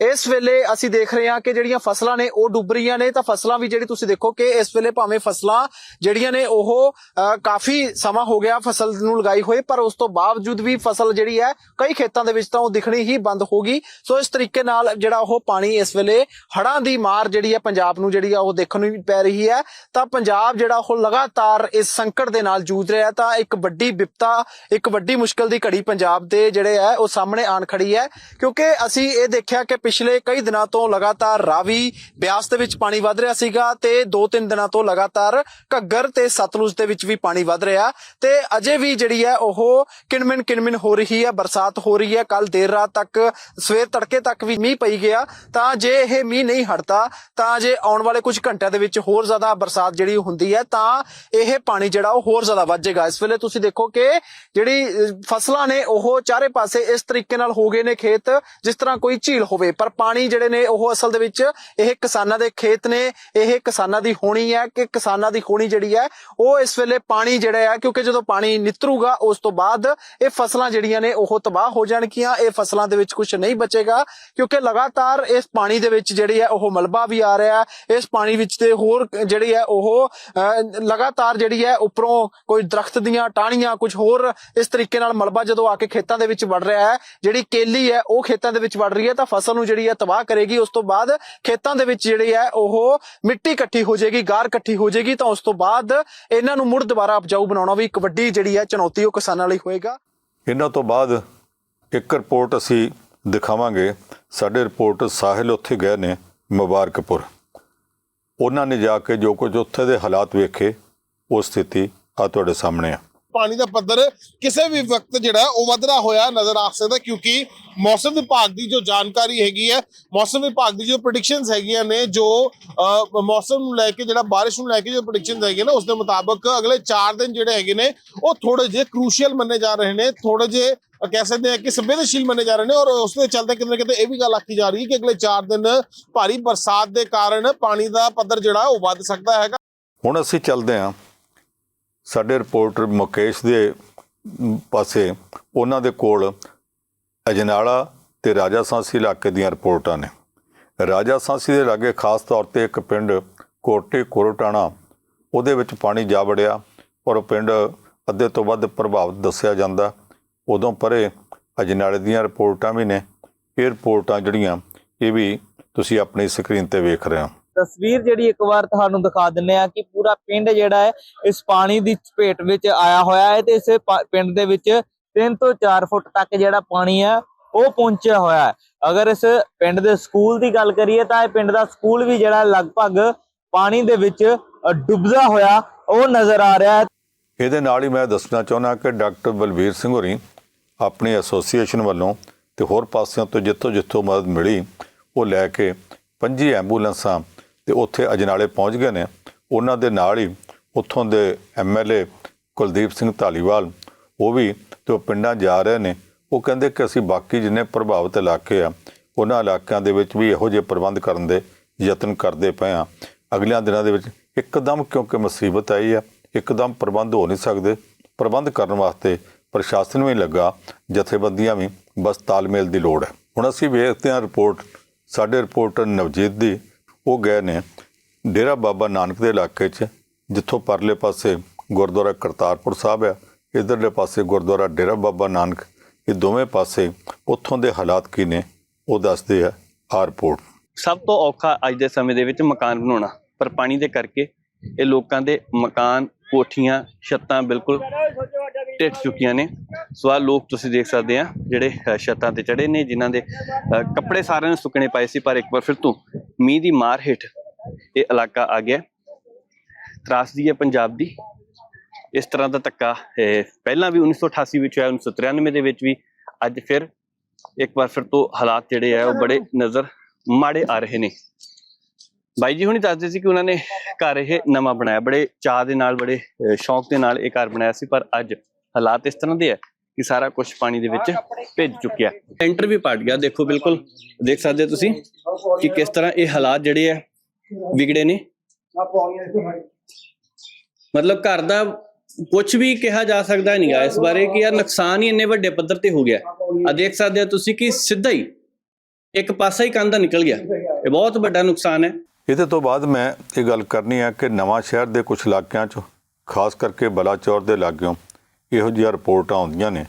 ਇਸ ਵੇਲੇ ਅਸੀਂ ਦੇਖ ਰਹੇ ਹਾਂ ਕਿ ਜਿਹੜੀਆਂ ਫਸਲਾਂ ਨੇ ਉਹ ਡੁੱਬ ਰਹੀਆਂ ਨੇ ਤਾਂ ਫਸਲਾਂ ਵੀ ਜਿਹੜੀ ਤੁਸੀਂ ਦੇਖੋ ਕਿ ਇਸ ਵੇਲੇ ਭਾਵੇਂ ਫਸਲਾਂ ਜਿਹੜੀਆਂ ਨੇ ਉਹ ਕਾਫੀ ਸਮਾਂ ਹੋ ਗਿਆ ਫਸਲ ਨੂੰ ਲਗਾਈ ਹੋਏ, ਪਰ ਉਸ ਤੋਂ ਬਾਵਜੂਦ ਵੀ ਫਸਲ ਜਿਹੜੀ ਹੈ ਕਈ ਖੇਤਾਂ ਦੇ ਵਿੱਚ ਤਾਂ ਉਹ ਦਿਖਣੀ ਹੀ ਬੰਦ ਹੋ ਗਈ। ਸੋ ਇਸ ਤਰੀਕੇ ਨਾਲ ਜਿਹੜਾ ਉਹ ਪਾਣੀ ਇਸ ਵੇਲੇ ਹੜ੍ਹਾਂ ਦੀ ਮਾਰ ਜਿਹੜੀ ਹੈ ਪੰਜਾਬ ਨੂੰ ਜਿਹੜੀ ਆ ਉਹ ਦੇਖਣ ਨੂੰ ਪੈ ਰਹੀ ਹੈ। ਤਾਂ ਪੰਜਾਬ ਜਿਹੜਾ ਉਹ ਲਗਾਤਾਰ ਇਸ ਸੰਕਟ ਦੇ ਨਾਲ ਜੂਝ ਰਿਹਾ ਤਾਂ ਇੱਕ ਵੱਡੀ ਵਿਪਤਾ, ਇੱਕ ਵੱਡੀ ਮੁਸ਼ਕਲ ਦੀ ਘੜੀ ਪੰਜਾਬ ਦੇ ਜਿਹੜੇ ਹੈ ਉਹ ਸਾਹਮਣੇ ਆਣ ਖੜੀ ਹੈ। ਕਿਉਂਕਿ ਅਸੀਂ ਇਹ ਦੇਖਿਆ ਕਿ ਪਿਛਲੇ ਕਈ ਦਿਨਾਂ ਤੋਂ ਲਗਾਤਾਰ ਰਾਵੀ ਬਿਆਸ ਦੇ ਵਿੱਚ ਪਾਣੀ ਵੱਧ ਰਿਹਾ ਸੀਗਾ ਤੇ 2-3 ਦਿਨਾਂ ਤੋਂ ਲਗਾਤਾਰ ਘੱਗਰ ਤੇ ਸਤਲੁਜ ਦੇ ਵਿੱਚ ਵੀ ਪਾਣੀ ਵੱਧ ਰਿਹਾ ਤੇ ਅਜੇ ਵੀ ਜਿਹੜੀ ਹੈ ਉਹ ਕਿਣਮਿਣ ਕਿਣਮਿਣ ਹੋ ਰਹੀ ਹੈ, ਬਰਸਾਤ ਹੋ ਰਹੀ ਹੈ। ਕੱਲ ਦੇਰ ਰਾਤ ਤੱਕ, ਸਵੇਰ ਤੜਕੇ ਤੱਕ ਵੀ ਮੀਂਹ ਪਈ ਗਿਆ। ਤਾਂ ਜੇ ਇਹ ਮੀਂਹ ਨਹੀਂ ਹਟਦਾ, ਤਾਂ ਜੇ ਆਉਣ ਵਾਲੇ ਕੁਝ ਘੰਟਿਆਂ ਦੇ ਵਿੱਚ ਹੋਰ ਜ਼ਿਆਦਾ ਬਰਸਾਤ ਜਿਹੜੀ ਹੁੰਦੀ ਹੈ, ਤਾਂ ਇਹ ਪਾਣੀ ਜਿਹੜਾ ਉਹ ਹੋਰ ਜ਼ਿਆਦਾ ਵੱਧ ਜਾਏਗਾ ਇਸ ਵੇਲੇ ਤੁਸੀਂ ਦੇਖੋ ਕਿ ਜਿਹੜੀ ਫਸਲਾਂ ਨੇ ਉਹ ਚਾਰੇ ਪਾਸੇ ਇਸ ਤਰੀਕੇ ਨਾਲ ਹੋ ਗਏ ਨੇ ਖੇਤ, ਜਿਸ ਤਰ੍ਹਾਂ ਕੋਈ ਝੀਲ ਹੋਵੇ। ਪਰ ਪਾਣੀ ਜਿਹੜੇ ਨੇ ਉਹ ਅਸਲ ਦੇ ਵਿੱਚ ਇਹ ਕਿਸਾਨਾਂ ਦੇ ਖੇਤ ਨੇ ਇਹ ਕਿਸਾਨਾਂ ਦੀ ਹੋਣੀ ਹੈ ਕਿ ਕਿਸਾਨਾਂ ਦੀ ਹੋਣੀ ਜਿਹੜੀ ਹੈ ਉਹ ਇਸ ਵੇਲੇ ਪਾਣੀ ਜਿਹੜਾ ਹੈ ਕਿਉਂਕਿ ਜਦੋਂ ਪਾਣੀ ਨਿਤਰੂਗਾ ਉਸ ਤੋਂ ਬਾਅਦ ਇਹ ਫਸਲਾਂ ਜਿਹੜੀਆਂ ਨੇ ਉਹ ਤਬਾਹ ਹੋ ਜਾਣਗੀਆਂ ਇਹ ਫਸਲਾਂ ਦੇ ਵਿੱਚ ਕੁਝ ਨਹੀਂ ਬਚੇਗਾ ਕਿਉਂਕਿ ਲਗਾਤਾਰ ਇਸ ਪਾਣੀ ਦੇ ਵਿੱਚ ਜਿਹੜੀ ਹੈ ਉਹ ਮਲਬਾ ਵੀ ਆ ਰਿਹਾ ਹੈ ਇਸ ਪਾਣੀ ਵਿੱਚ ਤੇ ਹੋਰ ਜਿਹੜੀ ਹੈ ਉਹ ਅਹ, ਲਗਾਤਾਰ ਜਿਹੜੀ ਹੈ ਉੱਪਰੋਂ ਕੋਈ ਦਰਖਤ ਦੀਆਂ ਟਾਹਣੀਆਂ ਕੁਝ ਹੋਰ ਇਸ ਤਰੀਕੇ ਨਾਲ ਮਲਬਾ ਜਦੋਂ ਆ ਕੇ ਖੇਤਾਂ ਦੇ ਵਿੱਚ ਵੜ ਰਿਹਾ ਹੈ ਜਿਹੜੀ ਕੇਲੀ ਹੈ ਉਹ ਖੇਤਾਂ ਦੇ ਵਿੱਚ ਵੜ ਰਹੀ ਹੈ ਤਾਂ ਫਸਲ ਨੂੰ ਜਿਹੜੀ ਹੈ ਤਬਾਹ ਕਰੇਗੀ, ਉਸ ਤੋਂ ਬਾਅਦ ਖੇਤਾਂ ਦੇ ਵਿੱਚ ਜਿਹੜੀ ਹੈ ਉਹ ਮਿੱਟੀ ਇਕੱਠੀ ਹੋ ਜਾਏਗੀ, ਗਾਰ ਇਕੱਠੀ ਹੋ ਜਾਏਗੀ, ਤਾਂ ਉਸ ਤੋਂ ਬਾਅਦ ਇਹਨਾਂ ਨੂੰ ਮੁੜ ਦੁਬਾਰਾ ਉਪਜਾਊ ਬਣਾਉਣਾ ਵੀ ਇੱਕ ਵੱਡੀ ਜਿਹੜੀ ਹੈ ਚੁਣੌਤੀ ਉਹ ਕਿਸਾਨਾਂ ਲਈ ਹੋਏਗਾ। ਇਹਨਾਂ ਤੋਂ ਬਾਅਦ ਇੱਕ ਰਿਪੋਰਟ ਅਸੀਂ ਦਿਖਾਵਾਂਗੇ। ਸਾਡੇ ਰਿਪੋਰਟਰ ਸਾਹਿਲ ਉੱਥੇ ਗਏ ਨੇ, ਮੁਬਾਰਕਪੁਰ। ਉਹਨਾਂ ਨੇ ਜਾ ਕੇ ਜੋ ਕੁਝ ਉੱਥੇ ਦੇ ਹਾਲਾਤ ਵੇਖੇ, ਉਹ ਸਥਿਤੀ ਆ ਤੁਹਾਡੇ ਸਾਹਮਣੇ ਆ। ਪਾਣੀ ਦਾ ਪੱਧਰ ਕਿਸੇ ਵੀ ਵਕਤ ਜਿਹੜਾ ਉਹ ਵਧਦਾ ਹੋਇਆ ਨਜ਼ਰ ਆ ਸਕਦਾ, ਕਿਉਂਕਿ ਮੌਸਮ ਵਿਭਾਗ ਦੀ ਜੋ ਜਾਣਕਾਰੀ ਹੈਗੀ ਹੈ, ਮੌਸਮ ਵਿਭਾਗ ਦੀ ਜੋ ਪ੍ਰੈਡਿਕਸ਼ਨਸ ਹੈਗੀਆਂ ਨੇ, ਜੋ ਮੌਸਮ ਨੂੰ ਲੈ ਕੇ ਜਿਹੜਾ ਬਾਰਿਸ਼ ਨੂੰ ਲੈ ਕੇ ਜੋ ਪ੍ਰੈਡਿਕਸ਼ਨਸ ਹੈਗੀਆਂ ਨੇ, ਉਸ ਦੇ ਮੁਤਾਬਕ ਅਗਲੇ 4 ਦਿਨ ਜਿਹੜੇ ਹੈਗੇ ਨੇ, ਉਹ ਥੋੜੇ ਜਿਹੇ ਕ੍ਰੂਸ਼ੀਅਲ ਮੰਨੇ ਜਾ ਰਹੇ ਨੇ ਥੋੜੇ ਜਿਹੇ ਕਹਿ ਸਕਦੇ ਹਾਂ ਕਿ ਸੰਵੇਦਨਸ਼ੀਲ ਮੰਨੇ ਜਾ ਰਹੇ ਨੇ, ਔਰ ਉਸ ਦੇ ਚੱਲਦੇ ਕਿਤੇ ਨਾ ਕਿਤੇ ਇਹ ਵੀ ਗੱਲ ਆਖੀ ਜਾ ਰਹੀ ਹੈ ਕਿ ਅਗਲੇ 4 ਦਿਨ ਭਾਰੀ ਬਰਸਾਤ ਦੇ ਕਾਰਨ ਪਾਣੀ ਦਾ ਪੱਧਰ ਜਿਹੜਾ ਉਹ ਵੱਧ ਸਕਦਾ ਹੈਗਾ। ਹੁਣ ਅਸੀਂ ਚੱਲਦੇ ਹਾਂ ਸਾਡੇ ਰਿਪੋਰਟਰ ਮੁਕੇਸ਼ ਦੇ ਪਾਸੇ ਉਹਨਾਂ ਦੇ ਕੋਲ ਅਜਨਾਲਾ ਤੇ ਰਾਜਾ ਸਾਂਸੀ ਇਲਾਕੇ ਦੀਆਂ ਰਿਪੋਰਟਾਂ ਨੇ। ਰਾਜਾ ਸਾਂਸੀ ਦੇ ਲਾਗੇ ਖਾਸ ਤੌਰ ਤੇ ਇੱਕ ਪਿੰਡ ਕੋਟੇ ਕੋਰਟਾਣਾ ਉਹਦੇ ਵਿੱਚ ਪਾਣੀ ਜਾ ਵੜਿਆ ਔਰ ਉਹ ਪਿੰਡ ਅੱਧੇ ਤੋਂ ਵੱਧ ਪ੍ਰਭਾਵਿਤ ਦੱਸਿਆ ਜਾਂਦਾ। ਉਦੋਂ ਪਰੇ ਅਜਨਾਲੇ ਦੀਆਂ ਰਿਪੋਰਟਾਂ ਵੀ ਨੇ। ਇਹ ਰਿਪੋਰਟਾਂ ਜਿਹੜੀਆਂ, ਇਹ ਵੀ ਤੁਸੀਂ ਆਪਣੀ ਸਕਰੀਨ ਤੇ ਵੇਖ ਰਹੇ ਹੋ। ਤਸਵੀਰ ਜਿਹੜੀ ਇੱਕ ਵਾਰ ਤੁਹਾਨੂੰ ਦਿਖਾ ਦਿੰਨੇ ਆ ਕਿ ਪੂਰਾ ਪਿੰਡ ਜਿਹੜਾ ਹੈ, ਇਸ ਪਾਣੀ ਦੀ ਚਪੇਟ ਵਿੱਚ ਆਇਆ ਹੋਇਆ ਹੈ ਤੇ ਇਸ ਪਾ- ਪਿੰਡ ਦੇ ਵਿੱਚ 3 ਤੋਂ 4 ਫੁੱਟ ਤੱਕ ਜਿਹੜਾ ਪਾਣੀ ਹੈ, ਉਹ ਪਹੁੰਚਿਆ ਹੋਇਆ ਹੈ। ਅਗਰ ਇਸ ਪਿੰਡ ਦੇ ਸਕੂਲ ਦੀ ਗੱਲ ਕਰੀਏ ਤਾਂ ਇਹ ਪਿੰਡ ਦਾ ਸਕੂਲ ਵੀ ਜਿਹੜਾ ਲਗਭਗ ਪਾਣੀ ਦੇ ਵਿੱਚ ਡੁੱਬਦਾ ਹੋਇਆ ਉਹ ਨਜ਼ਰ ਆ ਰਿਹਾ ਹੈ। ਇਹਦੇ ਨਾਲ ਹੀ ਮੈਂ ਦੱਸਣਾ ਚਾਹੁੰਦਾ ਕਿ ਡਾਕਟਰ ਬਲਵੀਰ ਸਿੰਘ ਹੋਰੀ ਆਪਣੀ ਐਸੋਸੀਏਸ਼ਨ ਵੱਲੋਂ ਤੇ ਹੋਰ ਪਾਸਿਆਂ ਤੋਂ ਜਿੱਥੋਂ ਜਿੱਥੋਂ ਮਦਦ ਮਿਲੀ, ਉਹ ਲੈ ਕੇ 25 ਐਂਬੂਲੈਂਸਾਂ ਤੇ ਉੱਥੇ ਅਜਨਾਲੇ ਪਹੁੰਚ ਗਏ ਨੇ। ਉਹਨਾਂ ਦੇ ਨਾਲ ਹੀ ਉੱਥੋਂ ਦੇ ਐਮਐਲਏ ਕੁਲਦੀਪ ਸਿੰਘ ਧਾਲੀਵਾਲ, ਉਹ ਵੀ ਤੇ ਪਿੰਡਾਂ ਜਾ ਰਹੇ ਨੇ। ਉਹ ਕਹਿੰਦੇ ਕਿ ਅਸੀਂ ਬਾਕੀ ਜਿੰਨੇ ਪ੍ਰਭਾਵਿਤ ਇਲਾਕੇ ਆ, ਉਹਨਾਂ ਇਲਾਕਿਆਂ ਦੇ ਵਿੱਚ ਵੀ ਇਹੋ ਜਿਹੇ ਪ੍ਰਬੰਧ ਕਰਨ ਦੇ ਯਤਨ ਕਰਦੇ ਪਏ ਆ ਅਗਲਿਆਂ ਦਿਨਾਂ ਦੇ ਵਿੱਚ ਇੱਕਦਮ ਕਿਉਂਕਿ ਮੁਸੀਬਤ ਆਈ ਆ, ਇੱਕਦਮ ਪ੍ਰਬੰਧ ਹੋ ਨਹੀਂ ਸਕਦੇ। ਪ੍ਰਬੰਧ ਕਰਨ ਵਾਸਤੇ ਪ੍ਰਸ਼ਾਸਨ ਵੀ ਲੱਗਾ, ਜਥੇਬੰਦੀਆਂ ਵੀ, ਬਸ ਤਾਲਮੇਲ ਦੀ ਲੋੜ ਹੈ। ਹੁਣ ਅਸੀਂ ਵੇਖਦੇ ਹਾਂ ਰਿਪੋਰਟ, ਸਾਡੇ ਰਿਪੋਰਟਰ ਨਵਜੀਤ ਦੀ ਉਹ ਗਏ ਨੇ ਡੇਰਾ ਬਾਬਾ ਨਾਨਕ ਦੇ ਇਲਾਕੇ 'ਚ, ਜਿੱਥੋਂ ਪਰਲੇ ਪਾਸੇ ਗੁਰਦੁਆਰਾ ਕਰਤਾਰਪੁਰ ਸਾਹਿਬ ਆ, ਇਧਰਲੇ ਪਾਸੇ ਗੁਰਦੁਆਰਾ ਡੇਰਾ ਬਾਬਾ ਨਾਨਕ, ਇਹ ਦੋਵੇਂ ਪਾਸੇ ਉੱਥੋਂ ਦੇ ਹਾਲਾਤ ਕੀ ਨੇ, ਉਹ ਦੱਸਦੇ ਆ ਆ ਰਿਪੋਰਟ। ਸਭ ਤੋਂ ਔਖਾ ਅੱਜ ਦੇ ਸਮੇਂ ਦੇ ਵਿੱਚ ਮਕਾਨ ਬਣਾਉਣਾ, ਪਰ ਪਾਣੀ ਦੇ ਕਰਕੇ ਇਹ ਲੋਕਾਂ ਦੇ ਮਕਾਨ, ਕੋਠੀਆਂ, ਛੱਤਾਂ ਬਿਲਕੁਲ ਟਿੱਟ ਚੁੱਕੀਆਂ ਨੇ। ਸੋ ਆਹ ਲੋਕ ਤੁਸੀਂ ਦੇਖ ਸਕਦੇ ਆ, ਜਿਹੜੇ ਛੱਤਾਂ ਤੇ ਚੜੇ ਨੇ, ਜਿਨ੍ਹਾਂ ਦੇ ਕੱਪੜੇ ਸਾਰਿਆਂ ਨੇ ਸੁੱਕਣੇ ਪਏ ਸੀ, ਪਰ ਇੱਕ ਵਾਰ ਫਿਰ ਤੋਂ ਮੀਂਹ ਦੀ ਮਾਰ ਹੇਠ ਇਹ ਇਲਾਕਾ ਆ ਗਿਆ। ਤਰਾਸਦੀ ਹੈ ਪੰਜਾਬ ਦੀ। ਇਸ ਤਰ੍ਹਾਂ ਦਾ ਧੱਕਾ ਪਹਿਲਾਂ ਵੀ 1988 ਵਿੱਚ ਹੋਇਆ 1993 ਦੇ ਵਿੱਚ ਵੀ ਅੱਜ ਫਿਰ ਇੱਕ ਵਾਰ ਫਿਰ ਤੋਂ ਹਾਲਾਤ ਜਿਹੜੇ ਆ, ਉਹ ਬੜੇ ਨਜ਼ਰ ਮਾੜੇ ਆ ਰਹੇ ਨੇ। ਬਾਈ ਜੀ ਹੁਣੀ ਦੱਸਦੇ ਸੀ ਕਿ ਉਹਨਾਂ ਨੇ ਘਰ ਇਹ ਨਵਾਂ ਬਣਾਇਆ, ਬੜੇ ਚਾਹ ਦੇ ਨਾਲ, ਬੜੇ ਸ਼ੌਂਕ ਦੇ ਨਾਲ ਇਹ ਘਰ ਬਣਾਇਆ ਸੀ, ਪਰ ਅੱਜ ਹਾਲਾਤ ਇਸ ਤਰ੍ਹਾਂ ਦੇ ਆ ਕਿ ਸਾਰਾ ਕੁਝ ਪਾਣੀ ਦੇ ਵਿੱਚ ਭਿੱਜ ਚੁੱਕਿਆ। ਲੈਂਟਰ ਵੀ ਪਟ ਗਿਆ, ਦੇਖੋ ਬਿਲਕੁਲ। ਦੇਖ ਸਕਦੇ ਹੋ ਤੁਸੀਂ ਕਿ ਕਿਸ ਤਰ੍ਹਾਂ ਇਹ ਹਾਲਾਤ ਜਿਹੜੇ ਆ ਵਿਗੜੇ ਨੇ। ਮਤਲਬ ਘਰ ਦਾ ਕੁਝ ਵੀ ਕਿਹਾ ਜਾ ਸਕਦਾ ਨਹੀਂਗਾ ਇਸ ਬਾਰੇ ਕਿ ਯਾਰ ਨੁਕਸਾਨ ਹੀ ਇੰਨੇ ਵੱਡੇ ਪੱਧਰ ਤੇ ਹੋ ਗਿਆ। ਆ ਦੇਖ ਸਕਦੇ ਹੋ ਤੁਸੀਂ ਕਿ ਸਿੱਧਾ ਹੀ ਇੱਕ ਪਾਸਾ ਹੀ ਕੰਧ ਨਿਕਲ ਗਿਆ। ਇਹ ਬਹੁਤ ਵੱਡਾ ਨੁਕਸਾਨ ਹੈ। ਇਹਦੇ ਤੋਂ ਬਾਅਦ ਮੈਂ ਇਹ ਗੱਲ ਕਰਨੀ ਹੈ ਕਿ ਨਵਾਂ ਸ਼ਹਿਰ ਦੇ ਕੁਝ ਇਲਾਕਿਆਂ 'ਚ, ਖਾਸ ਕਰਕੇ ਬਲਾਚੌਰ ਦੇ ਲਾਗਿਓਂ ਇਹੋ ਜਿਹੀਆਂ ਰਿਪੋਰਟਾਂ ਆਉਂਦੀਆਂ ਨੇ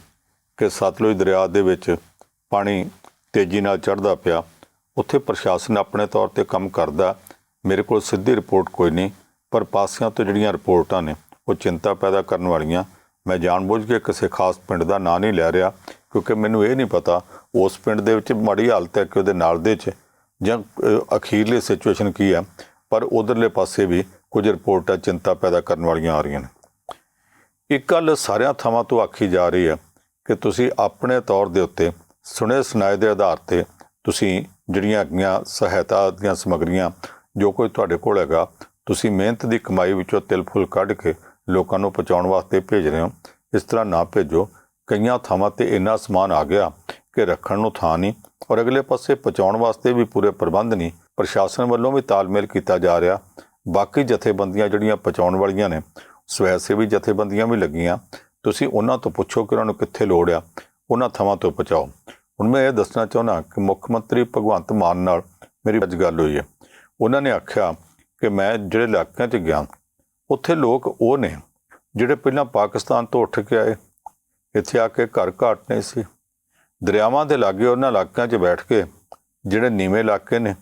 ਕਿ ਸਤਲੁਜ ਦਰਿਆ ਦੇ ਵਿੱਚ ਪਾਣੀ ਤੇਜ਼ੀ ਨਾਲ ਚੜ੍ਹਦਾ ਪਿਆ। ਉੱਥੇ ਪ੍ਰਸ਼ਾਸਨ ਆਪਣੇ ਤੌਰ ਤੇ ਕੰਮ ਕਰਦਾ। ਮੇਰੇ ਕੋਲ ਸਿੱਧੀ ਰਿਪੋਰਟ ਕੋਈ ਨਹੀਂ, ਪਰ ਪਾਸਿਆਂ ਤੋਂ ਜਿਹੜੀਆਂ ਰਿਪੋਰਟਾਂ ਨੇ, ਉਹ ਚਿੰਤਾ ਪੈਦਾ ਕਰਨ ਵਾਲੀਆਂ। ਮੈਂ ਜਾਣਬੁੱਝ ਕੇ ਕਿਸੇ ਖਾਸ ਪਿੰਡ ਦਾ ਨਾਂ ਨਹੀਂ ਲੈ ਰਿਹਾ, ਕਿਉਂਕਿ ਮੈਨੂੰ ਇਹ ਨਹੀਂ ਪਤਾ ਉਸ ਪਿੰਡ ਦੇ ਵਿੱਚ ਮਾੜੀ ਹਾਲਤ ਹੈ ਕਿ ਉਹਦੇ ਨਾਲ ਦੇ 'ਚ ਜਾਂ ਅਖੀਰਲੇ ਸਿਚੁਏਸ਼ਨ ਕੀ ਹੈ। ਪਰ ਉਧਰਲੇ ਪਾਸੇ ਵੀ ਕੁਝ ਰਿਪੋਰਟਾਂ ਚਿੰਤਾ ਪੈਦਾ ਕਰਨ ਵਾਲੀਆਂ ਆ ਰਹੀਆਂ ਨੇ। ਇੱਕ ਗੱਲ ਸਾਰਿਆਂ ਥਾਵਾਂ ਤੋਂ ਆਖੀ ਜਾ ਰਹੀ ਹੈ ਕਿ ਤੁਸੀਂ ਆਪਣੇ ਤੌਰ ਦੇ ਉੱਤੇ ਸੁਣੇ ਸੁਣਾਏ ਦੇ ਆਧਾਰ ਤੇ ਤੁਸੀਂ ਜਿਹੜੀਆਂ ਹੈਗੀਆਂ ਸਹਾਇਤਾ ਦੀਆਂ ਸਮੱਗਰੀਆਂ ਜੋ ਕੋਈ ਤੁਹਾਡੇ ਕੋਲ ਹੈਗਾ, ਤੁਸੀਂ ਮਿਹਨਤ ਦੀ ਕਮਾਈ ਵਿੱਚੋਂ ਤਿਲ ਫੁੱਲ ਕੱਢ ਕੇ ਲੋਕਾਂ ਨੂੰ ਪਹੁੰਚਾਉਣ ਵਾਸਤੇ ਭੇਜ ਰਹੇ ਹੋ। ਇਸ ਤਰ੍ਹਾਂ ਨਾ ਭੇਜੋ। ਕਈਆਂ ਥਾਵਾਂ ਤੇ ਇੰਨਾ ਸਮਾਨ ਆ ਗਿਆ ਕਿ ਰੱਖਣ ਨੂੰ ਥਾਂ ਨਹੀਂ ਔਰ ਅਗਲੇ ਪਾਸੇ ਪਹੁੰਚਾਉਣ ਵਾਸਤੇ ਵੀ ਪੂਰੇ ਪ੍ਰਬੰਧ ਨਹੀਂ। ਪ੍ਰਸ਼ਾਸਨ ਵੱਲੋਂ ਵੀ ਤਾਲਮੇਲ ਕੀਤਾ ਜਾ ਰਿਹਾ। ਬਾਕੀ ਜਥੇਬੰਦੀਆਂ ਜਿਹੜੀਆਂ ਪਹੁੰਚਾਉਣ ਵਾਲੀਆਂ ਨੇ ਸਵੈ ਸੇਵੀ ਜਥੇਬੰਦੀਆਂ ਵੀ ਲੱਗੀਆਂ। ਤੁਸੀਂ ਉਹਨਾਂ ਤੋਂ ਪੁੱਛੋ ਕਿ ਉਹਨਾਂ ਨੂੰ ਕਿੱਥੇ ਲੋੜ ਆ। ਉਹਨਾਂ ਥਾਵਾਂ ਤੋਂ ਪਹੁੰਚਾਓ। ਹੁਣ ਮੈਂ ਇਹ ਦੱਸਣਾ ਚਾਹੁੰਦਾ ਕਿ ਮੁੱਖ ਮੰਤਰੀ ਭਗਵੰਤ ਮਾਨ ਨਾਲ ਮੇਰੀ ਅੱਜ ਗੱਲ ਹੋਈ ਹੈ। ਉਹਨਾਂ ਨੇ ਆਖਿਆ ਕਿ ਮੈਂ ਜਿਹੜੇ ਇਲਾਕਿਆਂ 'ਚ ਗਿਆ, ਉੱਥੇ ਲੋਕ ਉਹ ਨੇ ਜਿਹੜੇ ਪਹਿਲਾਂ ਪਾਕਿਸਤਾਨ ਤੋਂ ਉੱਠ ਕੇ ਆਏ, ਇੱਥੇ ਆ ਕੇ ਘਰ ਘਾਟ ਨਹੀਂ ਸੀ। ਦਰਿਆਵਾਂ ਦੇ ਲਾਗੇ ਉਹਨਾਂ ਇਲਾਕਿਆਂ 'ਚ ਬੈਠ ਕੇ ਜਿਹੜੇ ਨੀਵੇਂ ਇਲਾਕੇ ਨੇ,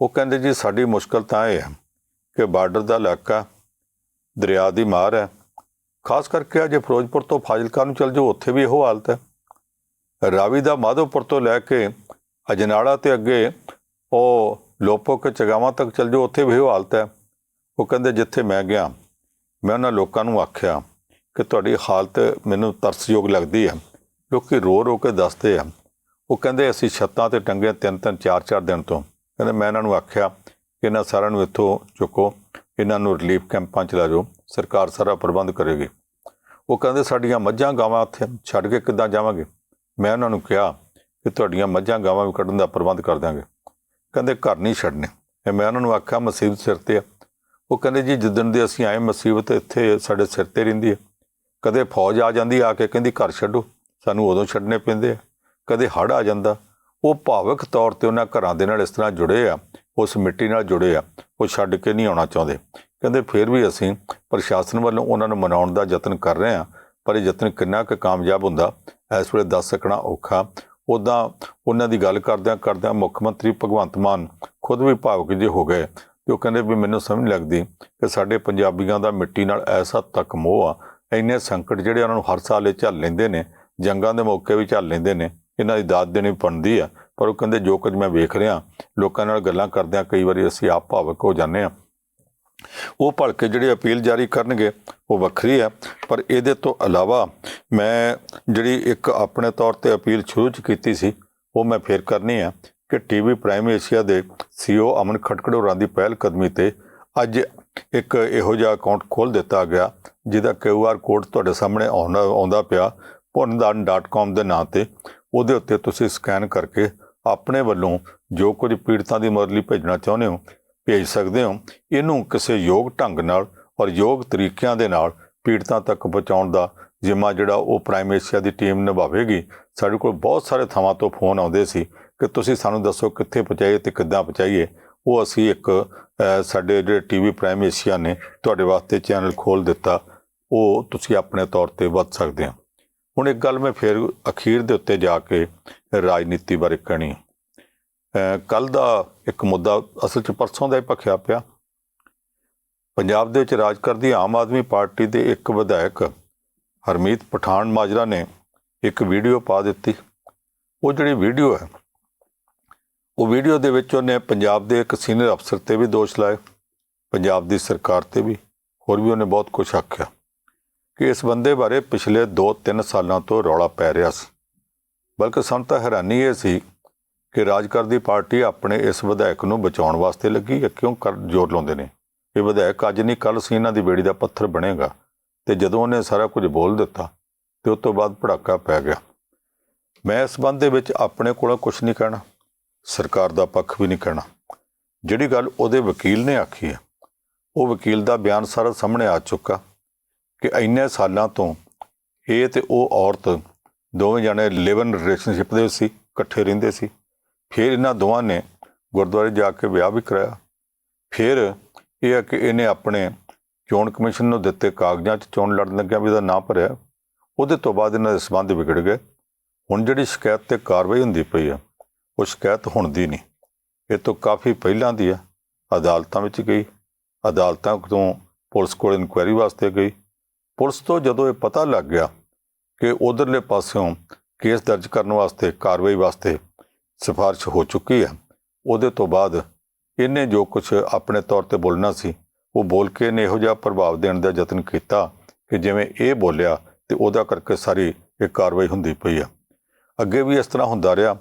ਉਹ ਕਹਿੰਦੇ ਜੀ ਸਾਡੀ ਮੁਸ਼ਕਲ ਤਾਂ ਇਹ ਹੈ ਕਿ ਬਾਰਡਰ ਦਾ ਇਲਾਕਾ ਦਰਿਆ ਦੀ ਮਾਰ ਹੈ। ਖਾਸ ਕਰਕੇ ਅਜੇ ਫਿਰੋਜ਼ਪੁਰ ਤੋਂ ਫਾਜ਼ਿਲਕਾ ਨੂੰ ਚੱਲ ਜਾਓ, ਉੱਥੇ ਵੀ ਇਹੋ ਹਾਲਤ ਹੈ। ਰਾਵੀ ਦਾ ਮਾਧੋਪੁਰ ਤੋਂ ਲੈ ਕੇ ਅਜਨਾਲਾ ਤੇ ਅੱਗੇ ਉਹ ਲੋਪੋ ਕੇ ਚਗਾਵਾਂ ਤੱਕ ਚੱਲ ਜਾਓ, ਉੱਥੇ ਵੀ ਇਹੋ ਹਾਲਤ ਹੈ। ਉਹ ਕਹਿੰਦੇ ਜਿੱਥੇ ਮੈਂ ਗਿਆ, ਮੈਂ ਉਹਨਾਂ ਲੋਕਾਂ ਨੂੰ ਆਖਿਆ ਕਿ ਤੁਹਾਡੀ ਹਾਲਤ ਮੈਨੂੰ ਤਰਸਯੋਗ ਲੱਗਦੀ ਹੈ। ਲੋਕੀ ਰੋ ਰੋ ਕੇ ਦੱਸਦੇ ਆ। ਉਹ ਕਹਿੰਦੇ ਅਸੀਂ ਛੱਤਾਂ ਤੇ ਟੰਗੇ ਤਿੰਨ ਤਿੰਨ ਚਾਰ ਚਾਰ ਦਿਨ ਤੋਂ। ਕਹਿੰਦੇ ਮੈਂ ਇਹਨਾਂ ਨੂੰ ਆਖਿਆ ਕਿ ਇਹਨਾਂ ਸਾਰਿਆਂ ਨੂੰ ਇੱਥੋਂ ਚੁੱਕੋ। ਇਹਨਾਂ ਨੂੰ ਰਿਲੀਫ ਕੈਂਪਾਂ ਚ ਲੈ ਜਾਓ, ਸਰਕਾਰ ਸਾਰਾ ਪ੍ਰਬੰਧ ਕਰੇਗੀ। ਉਹ ਕਹਿੰਦੇ, ਸਾਡੀਆਂ ਮੱਝਾਂ ਗਾਵਾਂ ਉੱਥੇ ਛੱਡ ਕੇ ਕਿੱਦਾਂ ਜਾਵਾਂਗੇ? ਮੈਂ ਉਹਨਾਂ ਨੂੰ ਕਿਹਾ ਕਿ ਤੁਹਾਡੀਆਂ ਮੱਝਾਂ ਗਾਵਾਂ ਵੀ ਕੱਢਣ ਦਾ ਪ੍ਰਬੰਧ ਕਰ ਦਿਆਂਗੇ। ਕਹਿੰਦੇ, ਘਰ ਨਹੀਂ ਛੱਡਣੇ। ਤੇ ਮੈਂ ਉਹਨਾਂ ਨੂੰ ਆਖਿਆ ਮੁਸੀਬਤ ਸਿਰ ਤੇ ਆ। ਉਹ ਕਹਿੰਦੇ, ਜੀ ਜਿੱਦਣ ਦੇ ਅਸੀਂ ਆਏ, ਮੁਸੀਬਤ ਇੱਥੇ ਸਾਡੇ ਸਿਰ ਤੇ ਰਹਿੰਦੀ ਹੈ। ਕਦੇ ਫੌਜ ਆ ਜਾਂਦੀ ਆ ਕੇ ਕਹਿੰਦੀ, ਘਰ ਛੱਡੋ, ਸਾਨੂੰ ਉਦੋਂ ਛੱਡਣੇ ਪੈਂਦੇ ਆ ਕਦੇ ਹੜ ਆ ਜਾਂਦਾ ਉਹ ਭਾਵਿਕ ਤੌਰ ਤੇ ਉਹਨਾਂ ਘਰਾਂ ਦੇ ਨਾਲ ਇਸ ਤਰ੍ਹਾਂ ਜੁੜੇ ਆ, ਉਸ ਮਿੱਟੀ ਨਾਲ ਜੁੜੇ ਆ, ਉਹ ਛੱਡ ਕੇ ਨਹੀਂ ਆਉਣਾ ਚਾਹੁੰਦੇ। ਕਹਿੰਦੇ ਫਿਰ ਵੀ ਅਸੀਂ ਪ੍ਰਸ਼ਾਸਨ ਵੱਲੋਂ ਉਹਨਾਂ ਨੂੰ ਮਨਾਉਣ ਦਾ ਯਤਨ ਕਰ ਰਹੇ ਹਾਂ, ਪਰ ਇਹ ਯਤਨ ਕਿੰਨਾ ਕੁ ਕਾਮਯਾਬ ਹੁੰਦਾ, ਇਸ ਵੇਲੇ ਦੱਸ ਸਕਣਾ ਔਖਾ। ਉਦਾਂ ਉਹਨਾਂ ਦੀ ਗੱਲ ਕਰਦਿਆਂ ਕਰਦਿਆਂ ਮੁੱਖ ਮੰਤਰੀ ਭਗਵੰਤ ਮਾਨ ਖੁਦ ਵੀ ਭਾਵੁਕ ਜਿਹੇ ਹੋ ਗਏ ਤੇ ਉਹ ਕਹਿੰਦੇ ਵੀ ਮੈਨੂੰ ਸਮਝ ਨਹੀਂ ਲੱਗਦੀ ਕਿ ਸਾਡੇ ਪੰਜਾਬੀਆਂ ਦਾ ਮਿੱਟੀ ਨਾਲ ਐਸਾ ਤੱਕ ਮੋਹ ਆ। ਇੰਨੇ ਸੰਕਟ ਜਿਹੜੇ ਉਹਨਾਂ ਨੂੰ ਹਰ ਸਾਲ ਇਹ ਝੱਲ ਲੈਂਦੇ ਨੇ, ਜੰਗਾਂ ਦੇ ਮੌਕੇ ਵੀ ਝੱਲ ਲੈਂਦੇ ਨੇ ਇਹਨਾਂ ਦੀ ਦਾਤ ਦੇਣੀ ਬਣਦੀ ਆ। ਪਰ ਉਹ ਕਹਿੰਦੇ, ਜੋ ਕੁਝ ਮੈਂ ਵੇਖ ਰਿਹਾ, ਲੋਕਾਂ ਨਾਲ ਗੱਲਾਂ ਕਰਦਿਆਂ ਕਈ ਵਾਰੀ ਅਸੀਂ ਆਪ ਭਾਵਕ ਹੋ ਜਾਂਦੇ ਆ। ਉਹ ਭਲਕੇ ਜਿਹੜੇ ਅਪੀਲ ਜਾਰੀ ਕਰਨਗੇ, ਉਹ ਵੱਖਰੀ ਹੈ ਪਰ ਇਹਦੇ ਤੋਂ ਇਲਾਵਾ ਮੈਂ ਜਿਹੜੀ ਇੱਕ ਆਪਣੇ ਤੌਰ ਤੇ ਅਪੀਲ ਸ਼ੁਰੂ ਚ ਕੀਤੀ ਸੀ, ਉਹ ਮੈਂ ਫੇਰ ਕਰਨੀ ਹੈ ਕਿ ਟੀਵੀ ਪ੍ਰਾਈਮ ਏਸ਼ੀਆ ਦੇ ਸੀਓ ਅਮਨ ਖਟਕੜ ਹੋਰਾਂ ਦੀ ਪਹਿਲ ਕਦਮੀ ਤੇ ਅੱਜ ਇੱਕ ਇਹੋ ਜਿਹਾ ਅਕਾਊਂਟ ਖੋਲ ਦਿੱਤਾ ਗਿਆ, ਜਿਹਦਾ ਕਿਊਆਰ ਕੋਡ ਤੁਹਾਡੇ ਸਾਹਮਣੇ ਆਉਂਦਾ ਆਉਂਦਾ ਪਿਆ ਪੁੰਨਦਾਨ.com ਦੇ ਨਾਂ ਤੇ। ਉਹਦੇ ਉੱਤੇ ਤੁਸੀਂ ਸਕੈਨ ਕਰਕੇ ਆਪਣੇ ਵੱਲੋਂ ਜੋ ਕੁਝ ਪੀੜਤਾਂ ਦੀ ਮਦਦ ਲਈ ਭੇਜਣਾ ਚਾਹੁੰਦੇ ਹੋ, ਭੇਜ ਸਕਦੇ ਹੋ। ਇਹਨੂੰ ਕਿਸੇ ਯੋਗ ਢੰਗ ਨਾਲ ਔਰ ਯੋਗ ਤਰੀਕਿਆਂ ਦੇ ਨਾਲ ਪੀੜਤਾਂ ਤੱਕ ਪਹੁੰਚਾਉਣ ਦਾ ਜ਼ਿੰਮਾ ਜਿਹੜਾ ਉਹ ਪ੍ਰਾਈਮ ਏਸ਼ੀਆ ਦੀ ਟੀਮ ਨਿਭਾਵੇਗੀ। ਸਾਡੇ ਕੋਲ ਬਹੁਤ ਸਾਰੇ ਥਾਵਾਂ ਤੋਂ ਫੋਨ ਆਉਂਦੇ ਸੀ ਕਿ ਤੁਸੀਂ ਸਾਨੂੰ ਦੱਸੋ ਕਿੱਥੇ ਪਹੁੰਚਾਈਏ ਤੇ ਕਿੱਦਾਂ ਪਹੁੰਚਾਈਏ। ਉਹ ਅਸੀਂ ਇੱਕ ਸਾਡੇ ਜਿਹੜੇ ਟੀਵੀ ਪ੍ਰਾਈਮ ਏਸ਼ੀਆ ਨੇ ਤੁਹਾਡੇ ਵਾਸਤੇ ਚੈਨਲ ਖੋਲ ਦਿੱਤਾ। ਉਹ ਤੁਸੀਂ ਆਪਣੇ ਤੌਰ ਤੇ ਵੱਧ ਸਕਦੇ ਹੋ। ਹੁਣ ਇੱਕ ਗੱਲ ਮੈਂ ਫਿਰ ਅਖੀਰ ਦੇ ਉੱਤੇ ਜਾ ਕੇ ਰਾਜਨੀਤੀ ਬਾਰੇ ਕਹਿਣੀ ਕੱਲ ਦਾ ਇੱਕ ਮੁੱਦਾ ਅਸਲ 'ਚ ਪਰਸੋਂ ਦਾ ਹੀ ਭਖਿਆ ਪਿਆ। ਪੰਜਾਬ ਦੇ ਵਿੱਚ ਰਾਜ ਕਰਦੀ ਆਮ ਆਦਮੀ ਪਾਰਟੀ ਦੇ ਇੱਕ ਵਿਧਾਇਕ ਹਰਮੀਤ ਪਠਾਨ ਮਾਜਰਾ ਨੇ ਇੱਕ ਵੀਡੀਓ ਪਾ ਦਿੱਤੀ। ਉਹ ਜਿਹੜੀ ਵੀਡੀਓ ਹੈ, ਉਹ ਵੀਡੀਓ ਦੇ ਵਿੱਚ ਉਹਨੇ ਪੰਜਾਬ ਦੇ ਇੱਕ ਸੀਨੀਅਰ ਅਫਸਰ ਤੇ ਵੀ ਦੋਸ਼ ਲਾਏ, ਪੰਜਾਬ ਦੀ ਸਰਕਾਰ ਤੇ ਵੀ। ਹੋਰ ਵੀ ਉਹਨੇ ਬਹੁਤ ਕੁਝ ਆਖਿਆ। ਕਿ ਇਸ ਬੰਦੇ ਬਾਰੇ ਪਿਛਲੇ 2-3 ਸਾਲਾਂ ਤੋਂ ਰੌਲਾ ਪੈ ਰਿਹਾ ਸੀ। ਬਲਕਿ ਸਾਨੂੰ ਤਾਂ ਹੈਰਾਨੀ ਇਹ ਸੀ ਕਿ ਰਾਜ ਕਰਦੀ ਪਾਰਟੀ ਆਪਣੇ ਇਸ ਵਿਧਾਇਕ ਨੂੰ ਬਚਾਉਣ ਵਾਸਤੇ ਲੱਗੀ ਹੈ ਕਿਉਂ ਕਰ ਜ਼ੋਰ ਲਾਉਂਦੇ ਨੇ? ਇਹ ਵਿਧਾਇਕ ਅੱਜ ਨਹੀਂ ਕੱਲ ਸੀ, ਇਹਨਾਂ ਦੀ ਬੇੜੀ ਦਾ ਪੱਥਰ ਬਣੇਗਾ। ਤੇ ਜਦੋਂ ਉਹਨੇ ਸਾਰਾ ਕੁਝ ਬੋਲ ਦਿੱਤਾ, ਤੇ ਉਸ ਤੋਂ ਬਾਅਦ ਭੜਾਕਾ ਪੈ ਗਿਆ। ਮੈਂ ਇਸ ਸੰਬੰਧ ਦੇ ਵਿੱਚ ਆਪਣੇ ਕੋਲੋਂ ਕੁਝ ਨਹੀਂ ਕਹਿਣਾ। ਸਰਕਾਰ ਦਾ ਪੱਖ ਵੀ ਨਹੀਂ ਕਹਿਣਾ। ਜਿਹੜੀ ਗੱਲ ਉਹਦੇ ਵਕੀਲ ਨੇ ਆਖੀ ਹੈ, ਉਹ ਵਕੀਲ ਦਾ ਬਿਆਨ ਸਾਰਾ ਸਾਹਮਣੇ ਆ ਚੁੱਕਾ। ਕਿ ਇੰਨੇ ਸਾਲਾਂ ਤੋਂ ਇਹ ਤੇ ਉਹ ਔਰਤ ਦੋਵੇਂ ਜਣੇ ਲਿਵ ਇਨ ਰਿਲੇਸ਼ਨਸ਼ਿਪ ਦੇ ਸੀ, ਇਕੱਠੇ ਰਹਿੰਦੇ ਸੀ। ਫਿਰ ਇਹਨਾਂ ਦੋਵਾਂ ਨੇ ਗੁਰਦੁਆਰੇ ਜਾ ਕੇ ਵਿਆਹ ਵੀ ਕਰਾਇਆ। ਫਿਰ ਇਹ ਹੈ ਕਿ ਇਹਨੇ ਆਪਣੇ ਚੋਣ ਕਮਿਸ਼ਨ ਨੂੰ ਦਿੱਤੇ, ਕਾਗਜ਼ਾਂ 'ਚ ਚੋਣ ਲੜਨ ਲੱਗਿਆ ਵੀ ਇਹਦਾ ਨਾਂ ਭਰਿਆ। ਉਹਦੇ ਤੋਂ ਬਾਅਦ ਇਹਨਾਂ ਦੇ ਸਬੰਧ ਵਿਗੜ ਗਏ। ਹੁਣ ਜਿਹੜੀ ਸ਼ਿਕਾਇਤ ਤੇ ਕਾਰਵਾਈ ਹੁੰਦੀ ਪਈ ਆ, ਉਹ ਸ਼ਿਕਾਇਤ ਹੁਣ ਦੀ ਨਹੀਂ। ਇਹ ਤੋਂ ਕਾਫੀ ਪਹਿਲਾਂ ਦੀ ਆ। ਅਦਾਲਤਾਂ ਵਿੱਚ ਗਈ। ਅਦਾਲਤਾਂ ਤੋਂ ਪੁਲਿਸ ਕੋਲ ਇਨਕੁਆਇਰੀ ਵਾਸਤੇ ਗਈ। ਪੁਲਿਸ ਤੋਂ ਜਦੋਂ ਇਹ ਪਤਾ ਲੱਗ ਗਿਆ ਕਿ ਉਧਰਲੇ ਪਾਸਿਓਂ ਕੇਸ ਦਰਜ ਕਰਨ ਵਾਸਤੇ, ਕਾਰਵਾਈ ਵਾਸਤੇ ਸਿਫਾਰਿਸ਼ ਹੋ ਚੁੱਕੀ ਹੈ, ਉਹਦੇ ਤੋਂ ਬਾਅਦ ਇਹਨੇ ਜੋ ਕੁਝ ਆਪਣੇ ਤੌਰ ਤੇ ਬੋਲਣਾ ਸੀ, ਉਹ ਬੋਲ ਕੇ ਇਹਨੇ ਇਹੋ ਜਿਹਾ ਪ੍ਰਭਾਵ ਦੇਣ ਦਾ ਯਤਨ ਕੀਤਾ ਕਿ ਜਿਵੇਂ ਇਹ ਬੋਲਿਆ ਤੇ ਉਹਦਾ ਕਰਕੇ ਸਾਰੀ ਇਹ ਕਾਰਵਾਈ ਹੁੰਦੀ ਪਈ ਆ। ਅੱਗੇ ਵੀ ਇਸ ਤਰ੍ਹਾਂ ਹੁੰਦਾ ਰਿਹਾ।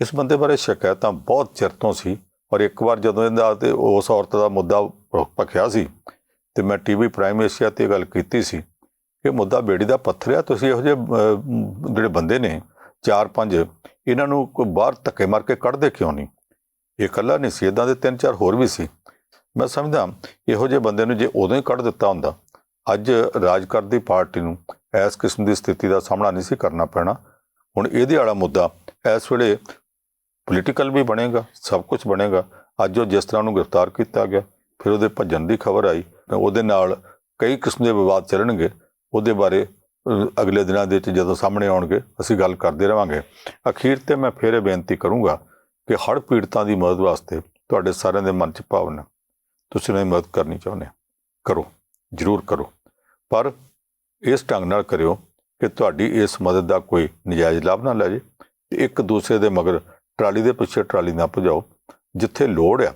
ਇਸ ਬੰਦੇ ਬਾਰੇ ਸ਼ਿਕਾਇਤਾਂ ਬਹੁਤ ਚਿਰ ਤੋਂ ਸੀ ਔਰ ਇੱਕ ਵਾਰ ਜਦੋਂ ਇਹਦਾ ਤੇ ਉਸ ਔਰਤ ਦਾ ਮੁੱਦਾ ਭਖਿਆ ਸੀ ਤੇ ਮੈਂ ਟੀਵੀ ਪ੍ਰਾਈਮ ਏਸ਼ੀਆ ਤੇ ਗੱਲ ਕੀਤੀ ਸੀ ਕਿ ਮੁੱਦਾ ਬੇੜੀ ਦਾ ਪੱਥਰ ਆ, ਤੁਸੀਂ ਇਹੋ ਜਿਹੇ ਜਿਹੜੇ ਬੰਦੇ ਨੇ, ਚਾਰ ਪੰਜ, ਇਹਨਾਂ ਨੂੰ ਕੋਈ ਬਾਹਰ ਧੱਕੇ ਮਾਰ ਕੇ ਕੱਢਦੇ ਕਿਉਂ ਨਹੀਂ? ਇਹ ਇਕੱਲਾ ਨਹੀਂ ਸੀ ਇਦਾਂ ਦੇ ਤਿੰਨ ਚਾਰ ਹੋਰ ਵੀ ਸੀ। ਮੈਂ ਸਮਝਦਾ, ਇਹੋ ਜਿਹੇ ਬੰਦੇ ਨੂੰ ਜੇ ਉਦੋਂ ਹੀ ਕੱਢ ਦਿੱਤਾ ਹੁੰਦਾ, ਅੱਜ ਰਾਜ ਕਰਦੀ ਪਾਰਟੀ ਨੂੰ ਇਸ ਕਿਸਮ ਦੀ ਸਥਿਤੀ ਦਾ ਸਾਹਮਣਾ ਨਹੀਂ ਸੀ ਕਰਨਾ ਪੈਣਾ। ਹੁਣ ਇਹਦੇ ਵਾਲਾ ਮੁੱਦਾ, ਇਸ ਵੇਲੇ ਪੋਲੀਟੀਕਲ ਵੀ ਬਣੇਗਾ, ਸਭ ਕੁਝ ਬਣੇਗਾ। ਅੱਜ ਉਹ ਜਿਸ ਤਰ੍ਹਾਂ ਉਹਨੂੰ ਗ੍ਰਿਫਤਾਰ ਕੀਤਾ ਗਿਆ, ਫਿਰ ਉਹਦੇ ਭੱਜਣ ਦੀ ਖਬਰ ਆਈ ਉਹਦੇ ਨਾਲ ਕਈ ਕਿਸਮ ਦੇ ਵਿਵਾਦ ਚੱਲਣਗੇ। ਉਹਦੇ ਬਾਰੇ ਅਗਲੇ ਦਿਨਾਂ ਦੇ ਵਿੱਚ ਜਦੋਂ ਸਾਹਮਣੇ ਆਉਣਗੇ, ਅਸੀਂ ਗੱਲ ਕਰਦੇ ਰਵਾਂਗੇ। ਅਖੀਰ ਤੇ ਮੈਂ ਫੇਰ ਇਹ ਬੇਨਤੀ ਕਰੂੰਗਾ ਕਿ ਹੜ੍ਹ ਪੀੜਤਾਂ ਦੀ ਮਦਦ ਵਾਸਤੇ ਤੁਹਾਡੇ ਸਾਰਿਆਂ ਦੇ ਮਨ 'ਚ ਭਾਵਨਾ, ਤੁਸੀਂ ਉਹਨਾਂ ਦੀ ਮਦਦ ਕਰਨੀ ਚਾਹੁੰਦੇ ਹੋ। ਕਰੋ, ਜ਼ਰੂਰ ਕਰੋ। ਪਰ ਇਸ ਢੰਗ ਨਾਲ ਕਰਿਓ ਕਿ ਤੁਹਾਡੀ ਇਸ ਮਦਦ ਦਾ ਕੋਈ ਨਜਾਇਜ਼ ਲਾਭ ਨਾ ਲੈ ਜੇ ਤੇ ਇੱਕ ਦੂਸਰੇ ਦੇ ਮਗਰ ਟਰਾਲੀ ਦੇ ਪਿੱਛੇ ਟਰਾਲੀ ਨਾ ਭਜਾਓ, ਜਿੱਥੇ ਲੋੜ ਆ,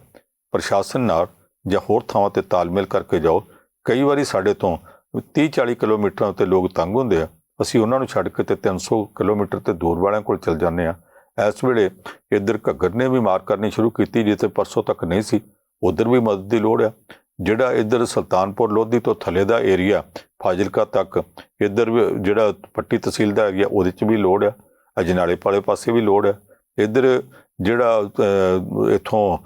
ਪ੍ਰਸ਼ਾਸਨ ਨਾਲ ਜਾਂ ਹੋਰ ਥਾਵਾਂ ਤੇ ਤਾਲਮੇਲ ਕਰਕੇ ਜਾਓ। ਕਈ ਵਾਰੀ ਸਾਡੇ ਤੋਂ 30 40 ਕਿਲੋਮੀਟਰਾਂ ਉੱਤੇ ਲੋਕ ਤੰਗ ਹੁੰਦੇ ਆ। ਅਸੀਂ ਉਹਨਾਂ ਨੂੰ ਛੱਡ ਕੇ ਤੇ 300 ਕਿਲੋਮੀਟਰ ਤੇ ਦੂਰ ਵਾਲਿਆਂ ਕੋਲ ਚਲ ਜਾਂਦੇ ਆ। ਇਸ ਵੇਲੇ ਇੱਧਰ ਘੱਗਰ ਨੇ ਵੀ ਮਾਰ ਕਰਨੀ ਸ਼ੁਰੂ ਕੀਤੀ ਜਿੱਥੇ ਪਰਸੋਂ ਤੱਕ ਨਹੀਂ ਸੀ। ਉਧਰ ਵੀ ਮਦਦ ਦੀ ਲੋੜ ਆ। ਜਿਹੜਾ ਇੱਧਰ ਸੁਲਤਾਨਪੁਰ ਲੋਧੀ ਤੋਂ ਥੱਲੇ ਦਾ ਏਰੀਆ ਫਾਜ਼ਿਲਕਾ ਤੱਕ ਇੱਧਰ ਵੀ ਜਿਹੜਾ ਪੱਟੀ ਤਹਿਸੀਲ ਦਾ ਏਰੀਆ ਉਹਦੇ 'ਚ ਵੀ ਲੋੜ ਆ। ਅਜਨਾਲੇ ਪਾਲੇ ਪਾਸੇ ਵੀ ਲੋੜ ਹੈ ਇੱਧਰ ਜਿਹੜਾ ਅਹ, ਇੱਥੋਂ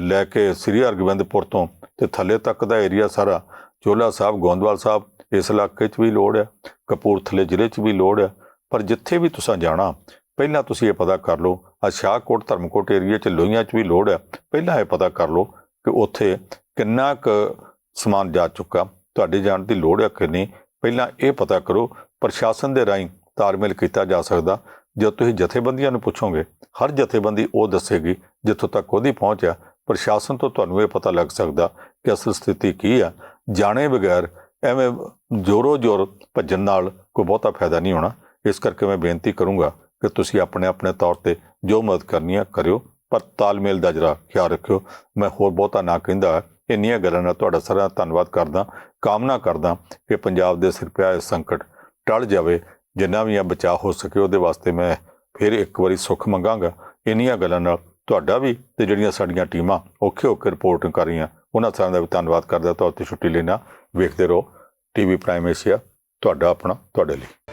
ਲੈ ਕੇ ਸ੍ਰੀ ਹਰਗੋਬਿੰਦਪੁਰ ਤੋਂ ਤੇ ਥੱਲੇ ਤੱਕ ਦਾ ਏਰੀਆ ਸਾਰਾ ਚੋਲਾ ਸਾਹਿਬ ਗੋਂਦਵਾਲ ਸਾਹਿਬ, ਇਸ ਇਲਾਕੇ 'ਚ ਵੀ ਲੋੜ ਹੈ ਕਪੂਰਥਲੇ ਜ਼ਿਲ੍ਹੇ 'ਚ ਵੀ ਲੋੜ ਹੈ ਪਰ ਜਿੱਥੇ ਵੀ ਤੁਸੀਂ ਜਾਣਾ, ਪਹਿਲਾਂ ਤੁਸੀਂ ਇਹ ਪਤਾ ਕਰ ਲਓ ਆ ਸ਼ਾਹਕੋਟ, ਧਰਮਕੋਟ ਏਰੀਆ 'ਚ ਲੋਹੀਆਂ 'ਚ ਵੀ ਲੋੜ ਹੈ ਪਹਿਲਾਂ ਇਹ ਪਤਾ ਕਰ ਲਓ ਕਿ ਉੱਥੇ ਕਿੰਨਾ ਕੁ ਸਮਾਨ ਜਾ ਚੁੱਕਾ, ਤੁਹਾਡੇ ਜਾਣ ਦੀ ਲੋੜ ਆ ਕਿ ਨਹੀਂ, ਪਹਿਲਾਂ ਇਹ ਪਤਾ ਕਰੋ, ਪ੍ਰਸ਼ਾਸਨ ਦੇ ਰਾਹੀਂ ਤਾਲਮੇਲ ਕੀਤਾ ਜਾ ਸਕਦਾ ਜੇ ਤੁਸੀਂ ਜਥੇਬੰਦੀਆਂ ਨੂੰ ਪੁੱਛੋਗੇ, ਹਰ ਜਥੇਬੰਦੀ ਉਹ ਦੱਸੇਗੀ ਜਿੱਥੋਂ ਤੱਕ ਉਹਦੀ ਪਹੁੰਚ ਹੈ ਪ੍ਰਸ਼ਾਸਨ ਤੋਂ ਤੁਹਾਨੂੰ ਇਹ ਪਤਾ ਲੱਗ ਸਕਦਾ ਕਿ ਅਸਲ ਸਥਿਤੀ ਕੀ ਆ ਜਾਣੇ ਬਗੈਰ ਐਵੇਂ ਜ਼ੋਰੋ ਜ਼ੋਰ ਭੱਜਣ ਨਾਲ ਕੋਈ ਬਹੁਤਾ ਫਾਇਦਾ ਨਹੀਂ ਹੋਣਾ। ਇਸ ਕਰਕੇ ਮੈਂ ਬੇਨਤੀ ਕਰੂੰਗਾ ਕਿ ਤੁਸੀਂ ਆਪਣੇ ਆਪਣੇ ਤੌਰ ਤੇ ਜੋ ਮਦਦ ਕਰਨੀ ਹੈ ਕਰਿਓ, ਪਰ ਤਾਲਮੇਲ ਦਾ ਜਰਾ ਖਿਆਲ ਰੱਖਿਓ। ਮੈਂ ਹੋਰ ਬਹੁਤਾ ਨਾ ਕਹਿੰਦਾ, ਇੰਨੀਆਂ ਗੱਲਾਂ ਨਾਲ ਤੁਹਾਡਾ ਸਾਰਾ ਧੰਨਵਾਦ ਕਰਦਾ, ਕਾਮਨਾ ਕਰਦਾ ਕਿ ਪੰਜਾਬ ਦੇ ਸਿਰ ਪਿਆ ਇਹ ਸੰਕਟ ਟਲ ਜਾਵੇ, ਜਿੰਨਾ ਵੀ ਆ ਬਚਾਅ ਹੋ ਸਕੇ ਉਹਦੇ ਵਾਸਤੇ ਮੈਂ ਫਿਰ ਇੱਕ ਵਾਰੀ ਸੁੱਖ ਮੰਗਾਂਗਾ। ਇੰਨੀਆਂ ਗੱਲਾਂ ਨਾਲ ਤੁਹਾਡਾ ਵੀ ਤੇ ਜਿਹੜੀਆਂ ਸਾਡੀਆਂ ਟੀਮਾਂ ਔਖੇ ਔਖੇ ਰਿਪੋਰਟ ਕਰ ਰਹੀਆਂ ਉਹਨਾਂ ਸਾਰਿਆਂ ਦਾ ਵੀ ਧੰਨਵਾਦ ਕਰਦਾ ਤੌਰ ਤੇ ਛੁੱਟੀ ਲੈਣਾ ਵੇਖਦੇ ਰਹੋ। ਟੀਵੀ ਪ੍ਰਾਈਮ ਏਸ਼ੀਆ ਤੁਹਾਡਾ ਆਪਣਾ, ਤੁਹਾਡੇ ਲਈ।